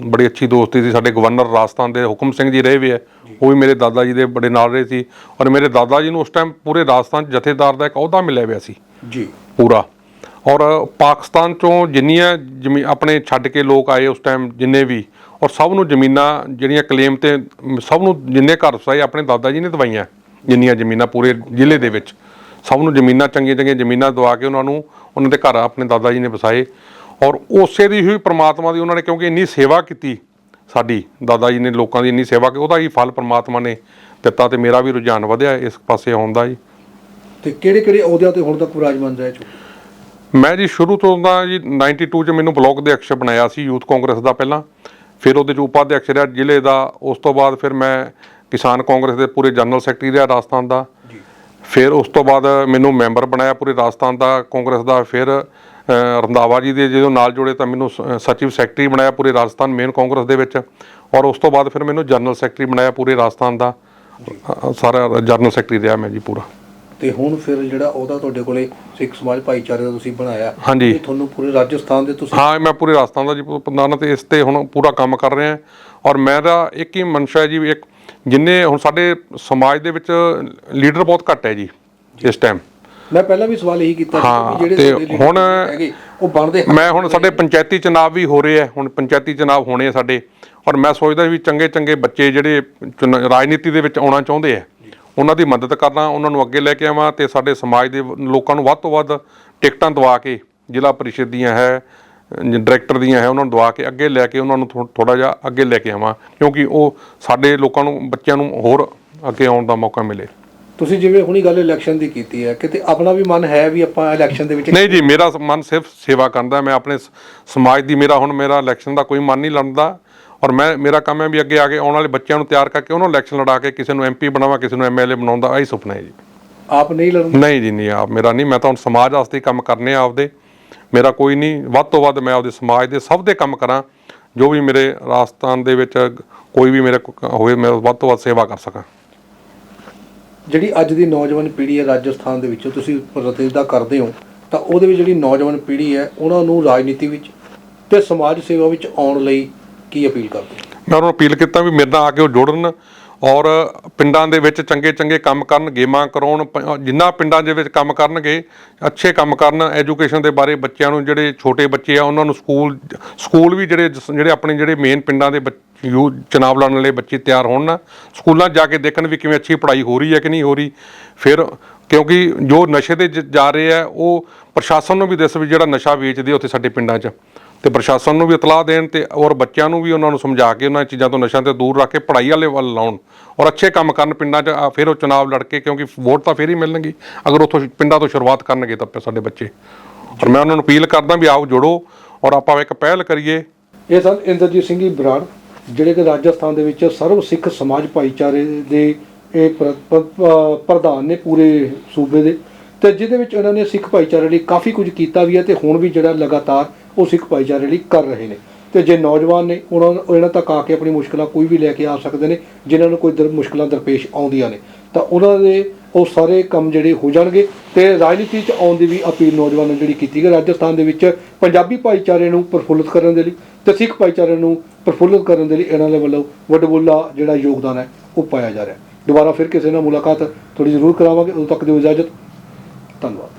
ਬੜੀ ਅੱਛੀ ਦੋਸਤੀ ਸੀ। ਸਾਡੇ ਗਵਰਨਰ ਰਾਜਸਥਾਨ ਦੇ ਹੁਕਮ ਸਿੰਘ ਜੀ ਰਹੇ ਵੀ ਹੈ। ਉਹ ਵੀ ਮੇਰੇ ਦਾਦਾ ਜੀ ਦੇ ਬੜੇ ਨਾਲ ਰਹੇ ਸੀ ਔਰ ਮੇਰੇ ਦਾਦਾ ਜੀ ਨੂੰ ਉਸ ਟਾਈਮ ਪੂਰੇ ਰਾਜਸਥਾਨ 'ਚ ਜਥੇਦਾਰ ਦਾ ਇੱਕ ਅਹੁਦਾ ਮਿਲਿਆ ਹੋਇਆ ਸੀ। ਜੀ। ਪੂਰਾ। ਔਰ ਪਾਕਿਸਤਾਨ ਚੋਂ ਜਿੰਨੀਆਂ ਜ਼ਮੀ ਆਪਣੇ ਛੱਡ ਕੇ ਲੋਕ ਆਏ ਉਸ ਟਾਈਮ ਜਿੰਨੇ ਵੀ ਔਰ ਸਭ ਨੂੰ ਜ਼ਮੀਨਾਂ ਜਿਹੜੀਆਂ ਕਲੇਮ ਤੇ ਸਭ ਨੂੰ ਜਿੰਨੇ ਘਰ ਵਸਾਏ ਆਪਣੇ ਦਾਦਾ ਜੀ ਨੇ ਦਵਾਈਆਂ। ਜਿੰਨੀਆਂ ਜ਼ਮੀਨਾਂ ਪੂਰੇ ਜ਼ਿਲ੍ਹੇ ਦੇ ਵਿੱਚ ਸਭ ਨੂੰ ਜ਼ਮੀਨਾਂ ਚੰਗੀਆਂ ਚੰਗੀਆਂ ਜ਼ਮੀਨਾਂ ਦਵਾ ਕੇ ਉਹਨਾਂ ਨੂੰ ਉਹਨਾਂ ਦੇ ਘਰ ਆਪਣੇ ਦਾਦਾ ਜੀ ਨੇ ਵਸਾਏ। ਔਰ ਉਸੇ ਦੀ ਹੀ ਪ੍ਰਮਾਤਮਾ ਦੀ ਉਹਨਾਂ ਨੇ ਕਿਉਂਕਿ ਇੰਨੀ ਸੇਵਾ ਕੀਤੀ ਸਾਡੀ ਦਾਦਾ ਜੀ ਨੇ ਲੋਕਾਂ ਦੀ ਇੰਨੀ ਸੇਵਾ ਕੀਤੀ ਉਹਦਾ ਹੀ ਫਲ ਪ੍ਰਮਾਤਮਾ ਨੇ ਦਿੱਤਾ ਤੇ ਮੇਰਾ ਵੀ ਰੁਝਾਨ ਵਧਿਆ ਇਸ ਪਾਸੇ ਆਉਣ ਦਾ ਜੀ। ਤੇ ਕਿਹੜੇ ਕਿਹੜੇ ਅਹੁਦਿਆਂ ਤੇ ਹੁਣ ਤੱਕ ਵਿਰਾਜਮਾਨ ਰਹਿ ਚੁੱਕੇ? ਮੈਂ ਜੀ ਸ਼ੁਰੂ ਤੋਂ ਤਾਂ ਜੀ 92 ਚ ਮੈਨੂੰ ਬਲਾਕ ਦੇ ਅਕਸ਼ ਬਣਾਇਆ ਸੀ ਯੂਥ ਕਾਂਗਰਸ ਦਾ ਪਹਿਲਾਂ ਫਿਰ ਉਹਦੇ ਚ ਉਪਾਧਿਅਕਸ਼ ਰਿਹਾ ਜ਼ਿਲ੍ਹੇ ਦਾ ਉਸ ਤੋਂ ਬਾਅਦ ਫਿਰ ਮੈਂ ਕਿਸਾਨ ਕਾਂਗਰਸ ਦੇ ਪੂਰੇ ਜਨਰਲ ਸੈਕਟਰੀ ਰਿਹਾ ਰਾਜਸਥਾਨ ਦਾ। ਫਿਰ ਉਸ ਤੋਂ ਬਾਅਦ ਮੈਨੂੰ ਮੈਂਬਰ ਬਣਾਇਆ ਪੂਰੇ ਰਾਜਸਥਾਨ ਦਾ ਕਾਂਗਰਸ ਦਾ। ਫਿਰ ਅ, ਰੰਧਾਵਾ ਜੀ ਦੇ ਜਦੋਂ ਨਾਲ ਜੁੜੇ ਤਾਂ ਮੈਨੂੰ ਸਚਿਵ ਸੈਕਟਰੀ ਬਣਾਇਆ ਪੂਰੇ ਰਾਜਸਥਾਨ ਮੇਨ ਕਾਂਗਰਸ ਦੇ ਵਿੱਚ। ਔਰ ਉਸ ਤੋਂ ਬਾਅਦ ਫਿਰ ਮੈਨੂੰ ਜਨਰਲ ਸੈਕਟਰੀ ਬਣਾਇਆ ਪੂਰੇ ਰਾਜਸਥਾਨ ਦਾ। ਸਾਰਾ ਜਨਰਲ ਸੈਕਟਰੀ ਰਿਹਾ ਮੈਂ ਜੀ ਪੂਰਾ। ਤੇ ਹੁਣ ਫਿਰ ਜਿਹੜਾ ਉਹਦਾ ਤੁਹਾਡੇ ਕੋਲੇ ਸਿੱਖ ਸਮਾਜ ਭਾਈਚਾਰੇ ਦਾ ਤੁਸੀਂ ਬਣਾਇਆ ਹਾਂਜੀ। ਇਹ ਤੁਹਾਨੂੰ ਪੂਰੇ ਰਾਜਸਥਾਨ ਦੇ ਤੁਸੀਂ ਹਾਂ ਮੈਂ ਪੂਰੇ ਰਾਜਸਥਾਨ ਦਾ ਜੀ ਪ੍ਰਧਾਨ ਤੇ ਇਸ ਤੇ ਹੁਣ ਪੂਰਾ ਕੰਮ ਕਰ ਰਿਹਾ। ਔਰ ਮੇਰਾ ਇੱਕ ਹੀ ਮਨਸ਼ਾ ਹੈ ਜੀ ਇੱਕ ਜਿੰਨੇ ਹੁਣ ਸਾਡੇ ਸਮਾਜ ਦੇ ਵਿੱਚ ਲੀਡਰ ਬਹੁਤ ਘੱਟ ਹੈ ਜੀ ਇਸ ਟਾਈਮ ਮੈਂ ਪਹਿਲਾਂ ਵੀ ਸਵਾਲ ਇਹੀ ਕੀਤਾ ਸੀ ਕਿ ਜਿਹੜੇ ਤੇ ਹੁਣ ਉਹ ਬਣਦੇ ਮੈਂ ਹੁਣ ਸਾਡੇ ਪੰਚਾਇਤੀ ਚੁਣਾਵ ਵੀ ਹੋ ਰਹੇ ਆ ਹੁਣ ਪੰਚਾਇਤੀ ਚੁਣਾਵ ਹੋਣੇ ਆ ਸਾਡੇ ਔਰ ਮੈਂ ਸੋਚਦਾ ਵੀ ਚੰਗੇ ਚੰਗੇ ਬੱਚੇ ਜਿਹੜੇ ਰਾਜਨੀਤੀ ਦੇ ਵਿੱਚ ਆਉਣਾ ਚਾਹੁੰਦੇ ਆ ਉਹਨਾਂ ਦੀ ਮਦਦ ਕਰਨਾ ਉਹਨਾਂ ਨੂੰ ਅੱਗੇ ਲੈ ਕੇ ਆਵਾਂ ਤੇ ਸਾਡੇ ਸਮਾਜ ਦੇ ਲੋਕਾਂ ਨੂੰ ਵੱਧ ਤੋਂ ਵੱਧ ਟਿਕਟਾਂ ਦਵਾ ਕੇ ਜ਼ਿਲ੍ਹਾ ਪਰਿਸ਼ਦ ਦੀਆਂ ਹੈ ਡਾਇਰੈਕਟਰ ਦੀਆਂ ਹੈ ਉਹਨਾਂ ਨੂੰ ਦਵਾ ਕੇ ਅੱਗੇ ਲੈ ਕੇ ਉਹਨਾਂ ਨੂੰ ਥੋੜਾ ਜਿਹਾ ਅੱਗੇ ਲੈ ਕੇ ਆਵਾਂ ਕਿਉਂਕਿ ਉਹ ਸਾਡੇ ਲੋਕਾਂ ਨੂੰ ਬੱਚਿਆਂ ਨੂੰ ਹੋਰ ਅੱਗੇ ਆਉਣ ਦਾ ਮੌਕਾ ਮਿਲੇ। ਤੁਸੀਂ ਜਿਵੇਂ ਹੁਣੀ ਗੱਲ ਇਲੈਕਸ਼ਨ ਦੀ ਕੀਤੀ ਹੈ ਕਿਤੇ ਆਪਣਾ ਵੀ ਮਨ ਹੈ ਵੀ ਆਪਾਂ ਇਲੈਕਸ਼ਨ ਦੇ ਵਿੱਚ ਨਹੀਂ ਜੀ ਮੇਰਾ ਮਨ ਸਿਰਫ ਸੇਵਾ ਕਰਦਾ ਮੈਂ ਆਪਣੇ ਸਮਾਜ ਦੀ ਮੇਰਾ ਹੁਣ ਮੇਰਾ ਇਲੈਕਸ਼ਨ ਦਾ ਕੋਈ ਮਨ ਨਹੀਂ ਲੜਦਾ ਔਰ ਮੈਂ ਮੇਰਾ ਕੰਮ ਹੈ ਵੀ ਅੱਗੇ ਆ ਕੇ ਆਉਣ ਵਾਲੇ ਬੱਚਿਆਂ ਨੂੰ ਤਿਆਰ ਕਰਕੇ ਉਹਨਾਂ ਨੂੰ ਇਲੈਕਸ਼ਨ ਲੜਾ ਕੇ ਕਿਸੇ ਨੂੰ ਐਮਪੀ ਬਣਾਵਾਂ ਕਿਸੇ ਨੂੰ ਐਮਐਲਏ ਬਣਾਉਂਦਾ ਆਹੀ ਸੁਪਨਾ ਹੈ ਜੀ। ਆਪ ਨਹੀਂ ਲੜਨ? ਨਹੀਂ ਜੀ ਨਹੀਂ ਆਪ ਮੇਰਾ ਨਹੀਂ ਮੈਂ ਤਾਂ ਹੁਣ ਸਮਾਜ ਵਾਸਤੇ ਕੰਮ ਕਰਨੇ ਆ ਆਪਦੇ। ਮੇਰਾ ਕੋਈ ਨਹੀਂ ਵੱਧ ਤੋਂ ਵੱਧ ਮੈਂ ਆਪਦੇ ਸਮਾਜ ਦੇ ਸਭ ਦੇ ਕੰਮ ਕਰਾਂ ਜੋ ਵੀ ਮੇਰੇ ਰਾਜਸਥਾਨ ਦੇ ਵਿੱਚ ਕੋਈ ਵੀ ਮੇਰੇ ਹੋਵੇ ਮੈਂ ਵੱਧ ਤੋਂ ਵੱਧ ਸੇਵਾ ਕਰ ਸਕਾਂ ਜਿਹੜੀ ਅੱਜ ਦੀ ਨੌਜਵਾਨ ਪੀੜ੍ਹੀ ਹੈ ਰਾਜਸਥਾਨ ਦੇ ਵਿੱਚੋਂ ਤੁਸੀਂ ਪ੍ਰਤੀਨਿਧਤਾ ਕਰਦੇ ਹੋ ਤਾਂ ਉਹਦੇ ਵਿੱਚ ਜਿਹੜੀ ਨੌਜਵਾਨ ਪੀੜ੍ਹੀ ਹੈ ਉਹਨਾਂ ਨੂੰ ਰਾਜਨੀਤੀ ਵਿੱਚ ਤੇ ਸਮਾਜ ਸੇਵਾ ਵਿੱਚ ਆਉਣ ਲਈ ਕੀ ਅਪੀਲ ਕਰਦੇ? ਮੈਂ ਉਹਨਾਂ ਨੂੰ ਅਪੀਲ ਕੀਤਾ ਵੀ ਮੇਰੇ ਨਾਲ ਆ ਕੇ ਉਹ ਜੁੜਨ ਔਰ ਪਿੰਡਾਂ ਦੇ ਵਿੱਚ ਚੰਗੇ ਚੰਗੇ ਕੰਮ ਕਰਨ, ਗੇਮਾਂ ਕਰਾਉਣ, ਪ- ਜਿੰਨਾ ਪਿੰਡਾਂ ਦੇ ਵਿੱਚ ਕੰਮ ਕਰਨਗੇ, ਅੱਛੇ ਕੰਮ ਕਰਨ, ਐਜੂਕੇਸ਼ਨ ਦੇ ਬਾਰੇ ਬੱਚਿਆਂ ਨੂੰ ਜਿਹੜੇ ਛੋਟੇ ਬੱਚੇ ਆ, ਉਹਨਾਂ ਨੂੰ ਸਕੂਲ ਸਕੂਲ ਵੀ ਜਿਹੜੇ ਜਿਹੜੇ ਆਪਣੇ ਜਿਹੜੇ ਮੇਨ ਪਿੰਡਾਂ ਦੇ ਬੱਚ- ਯੂ, ਚੁਣਾਵ ਲੜਨ ਵਾਲੇ ਬੱਚੇ ਤਿਆਰ ਹੋਣ ਨਾ, ਸਕੂਲਾਂ 'ਚ ਜਾ ਕੇ ਦੇਖਣ ਵੀ ਕਿਵੇਂ ਅੱਛੀ ਪੜ੍ਹਾਈ ਹੋ ਰਹੀ ਹੈ ਕਿ ਨਹੀਂ ਹੋ ਰਹੀ। ਫਿਰ ਕਿਉਂਕਿ ਜੋ ਨਸ਼ੇ ਦੇ ਜ- ਜਾ ਰਹੇ ਆ, ਉਹ ਪ੍ਰਸ਼ਾਸਨ ਨੂੰ ਵੀ ਦੱਸ ਵੀ ਜਿਹੜਾ ਨਸ਼ਾ ਵੇਚਦੇ ਉੱਥੇ ਸਾਡੇ ਪਿੰਡਾਂ 'ਚ। ਤੇ ਪ੍ਰਸ਼ਾਸਨ ਨੂੰ ਵੀ ਇਤਲਾਹ ਦੇਣ ਤੇ ਔਰ ਬੱਚਿਆਂ ਨੂੰ ਵੀ ਉਹਨਾਂ ਨੂੰ ਸਮਝਾ ਕੇ ਉਹਨਾਂ ਚੀਜ਼ਾਂ ਤੋਂ ਨਸ਼ਿਆਂ ਤੇ ਦੂਰ ਰੱਖ ਕੇ ਪੜ੍ਹਾਈ ਵਾਲੇ ਵੱਲ ਲਾਉਣ ਔਰ ਅੱਛੇ ਕੰਮ ਕਰਨ ਪਿੰਡਾਂ 'ਚ ਫਿਰ ਉਹ ਚੁਣਾਵ ਲੜ ਕੇ ਕਿਉਂਕਿ ਵੋਟ ਤਾਂ ਫਿਰ ਹੀ ਮਿਲਣਗੀ। ਅਗਰ ਉੱਥੋਂ ਪਿੰਡਾਂ ਤੋਂ ਸ਼ੁਰੂਆਤ ਕਰਨਗੇ ਤਾਂ ਸਾਡੇ ਬੱਚੇ। ਔਰ ਮੈਂ ਉਹਨਾਂ ਨੂੰ ਅਪੀਲ ਕਰਦਾ ਵੀ ਆਓ ਜੁੜੋ ਔਰ ਆਪਾਂ ਇੱਕ ਪਹਿਲ ਕਰੀਏ। ਇਹ ਸਨ ਇੰਦਰਜੀਤ ਸਿੰਘ ਜੀ ਬਰਾੜ, ਜਿਹੜੇ ਕਿ ਰਾਜਸਥਾਨ ਦੇ ਵਿੱਚ ਸਰਵ ਸਿੱਖ ਸਮਾਜ ਭਾਈਚਾਰੇ ਦੇ ਇਹ ਪ੍ਰਧਾਨ ਨੇ ਪੂਰੇ ਸੂਬੇ ਦੇ। ਤੇ ਜਿਹਦੇ ਵਿੱਚ ਉਹਨਾਂ ਨੇ ਸਿੱਖ ਭਾਈਚਾਰੇ ਲਈ ਕਾਫੀ ਕੁਝ ਕੀਤਾ ਵੀ ਹੈ ਤੇ ਹੁਣ ਵੀ ਜਿਹੜਾ ਲਗਾਤਾਰ ਉਹ ਸਿੱਖ ਭਾਈਚਾਰੇ ਲਈ ਕਰ ਰਹੇ ਨੇ। ਤੇ ਜੇ ਨੌਜਵਾਨ ਨੇ ਉਹਨਾਂ ਨੂੰ- ਇਹਨਾਂ ਤੱਕ ਆ ਕੇ ਆਪਣੀ ਮੁਸ਼ਕਲਾਂ ਕੋਈ ਵੀ ਲੈ ਕੇ ਆ ਸਕਦੇ ਨੇ, ਜਿਨ੍ਹਾਂ ਨੂੰ ਕੋਈ ਦਰ ਮੁਸ਼ਕਲਾਂ ਦਰਪੇਸ਼ ਆਉਂਦੀਆਂ ਨੇ। ਤਾਂ ਉਹਨਾਂ ਦੇ ਉਹ ਸਾਰੇ ਕੰਮ ਜਿਹੜੇ ਹੋ ਜਾਣਗੇ ਤੇ ਰਾਜਨੀਤੀ 'ਚ ਆਉਣ ਦੀ ਵੀ ਅਪੀਲ ਨੌਜਵਾਨਾਂ ਨੂੰ ਜਿਹੜੀ ਕੀਤੀ ਗਈ, ਰਾਜਸਥਾਨ ਦੇ ਵਿੱਚ ਪੰਜਾਬੀ ਭਾਈਚਾਰੇ ਨੂੰ ਪ੍ਰਫੁੱਲਤ ਕਰਨ ਦੇ ਲਈ ਤੇ ਸਿੱਖ ਭਾਈਚਾਰੇ ਨੂੰ ਪ੍ਰਫੁੱਲਤ ਕਰਨ ਦੇ ਲਈ ਇਹਨਾਂ ਦੇ ਵੱਲੋਂ ਵੱਡਬੁੱਲਾ ਜਿਹੜਾ ਯੋਗਦਾਨ ਹੈ, ਉਹ ਪਾਇਆ ਜਾ ਰਿਹਾ ਦੁਬਾਰਾ ਫਿਰ ਕਿਸੇ ਨਾਲ ਮੁਲਾਕਾਤ ਥੋੜੀ ਜ਼ਰੂਰ ਕਰਾਵਾਂਗੇ। ਉਦੋਂ ਤੱਕ ਦਿਓ ਇਜਾਜ਼ਤ। ਧੰਨਵਾਦ।